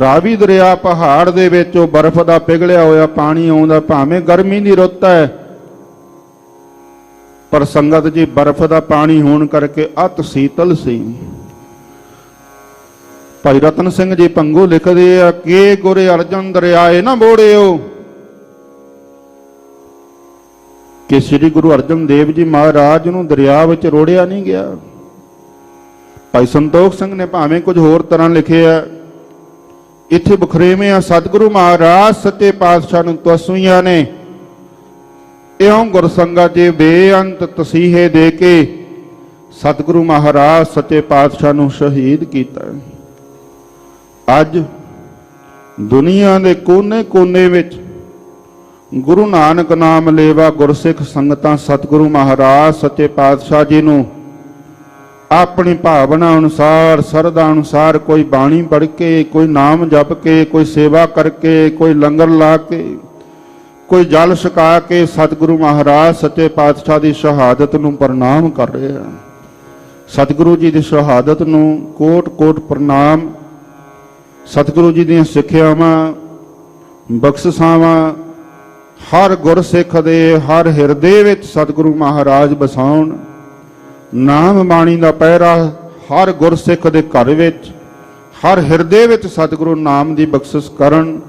ਰਾਵੀ ਦਰਿਆ ਪਹਾੜ ਦੇ ਵਿੱਚ ਉਹ ਬਰਫ਼ ਦਾ ਪਿਘਲਿਆ ਹੋਇਆ ਪਾਣੀ ਆਉਂਦਾ, ਭਾਵੇਂ ਗਰਮੀ ਦੀ ਰੁੱਤ ਹੈ ਪਰ ਸੰਗਤ ਜੀ, ਬਰਫ਼ ਦਾ ਪਾਣੀ ਹੋਣ ਕਰਕੇ ਅਤ ਸੀਤਲ ਸੀ। ਭਾਈ ਰਤਨ ਸਿੰਘ ਜੀ ਪੰਗੂ ਲਿਖਦੇ ਆ, ਕਿ ਗੁਰੇ ਅਰਜਨ ਦਰਿਆਏ ਨਾ ਬੋੜਿਓ ਕਿ ਸ੍ਰੀ ਗੁਰੂ ਅਰਜਨ ਦੇਵ ਜੀ ਮਹਾਰਾਜ ਨੂੰ ਦਰਿਆ ਵਿੱਚ ਰੋੜਿਆ ਨਹੀਂ ਗਿਆ। ਭਾਈ ਸੰਤੋਖ ਸਿੰਘ ਨੇ ਭਾਵੇਂ ਕੁਝ ਹੋਰ ਤਰ੍ਹਾਂ ਲਿਖਿਆ ਇੱਥੇ ਬਖਰੇਵੇਂ ਆ ਸਤਿਗੁਰੂ ਮਹਾਰਾਜ, ਸੱਚੇ ਪਾਤਸ਼ਾਹ ਨੂੰ ਤਸਵੀਆਂ ਨੇ। ਇਉਂ ਗੁਰਸੰਗਾ ਜੀ ਬੇਅੰਤ ਤਸੀਹੇ ਦੇ ਕੇ ਸਤਿਗੁਰੂ ਮਹਾਰਾਜ ਸੱਚੇ ਪਾਤਸ਼ਾਹ ਨੂੰ ਸ਼ਹੀਦ ਕੀਤਾ ਅੱਜ ਦੁਨੀਆ ਦੇ ਕੋਨੇ-ਕੋਨੇ ਵਿੱਚ ਗੁਰੂ ਨਾਨਕ ਨਾਮ ਲੇਵਾ ਗੁਰਸਿੱਖ ਸੰਗਤਾਂ ਸਤਿਗੁਰੂ ਮਹਾਰਾਜ ਸੱਚੇ ਪਾਤਸ਼ਾਹ ਜੀ ਨੂੰ ਆਪਣੀ ਭਾਵਨਾ ਅਨੁਸਾਰ ਸਰਦਾ ਅਨੁਸਾਰ ਕੋਈ ਬਾਣੀ ਪੜ੍ਹ ਕੇ, ਕੋਈ ਨਾਮ ਜਪ ਕੇ, ਕੋਈ ਸੇਵਾ ਕਰਕੇ, ਕੋਈ ਲੰਗਰ ਲਾ ਕੇ ਕੋਈ ਜਲ ਛਕਾ ਕੇ ਸਤਿਗੁਰੂ ਮਹਾਰਾਜ ਸੱਚੇ ਪਾਤਸ਼ਾਹ ਦੀ ਸ਼ਹਾਦਤ ਨੂੰ ਪ੍ਰਣਾਮ ਕਰ ਰਹੇ ਹਨ ਸਤਿਗੁਰੂ ਜੀ ਦੀ ਸ਼ਹਾਦਤ ਨੂੰ ਕੋਟ-ਕੋਟ ਪ੍ਰਣਾਮ। ਸਤਿਗੁਰੂ ਜੀ ਦੀਆਂ ਸਿੱਖਿਆਵਾਂ, ਬਖਸ਼ਿਸ਼ਾਵਾਂ, ਹਰ ਗੁਰਸਿੱਖ ਦੇ, ਹਰ ਹਿਰਦੇ ਵਿੱਚ ਸਤਿਗੁਰੂ ਮਹਾਰਾਜ ਬਸਾਉਣ ਨਾਮ ਬਾਣੀ ਦਾ ਪਹਿਰਾ ਹਰ ਗੁਰਸਿੱਖ ਦੇ ਘਰ ਵਿੱਚ, ਹਰ ਹਿਰਦੇ ਵਿੱਚ ਸਤਿਗੁਰੂ ਨਾਮ ਦੀ ਬਖਸ਼ਿਸ਼ ਕਰਨ।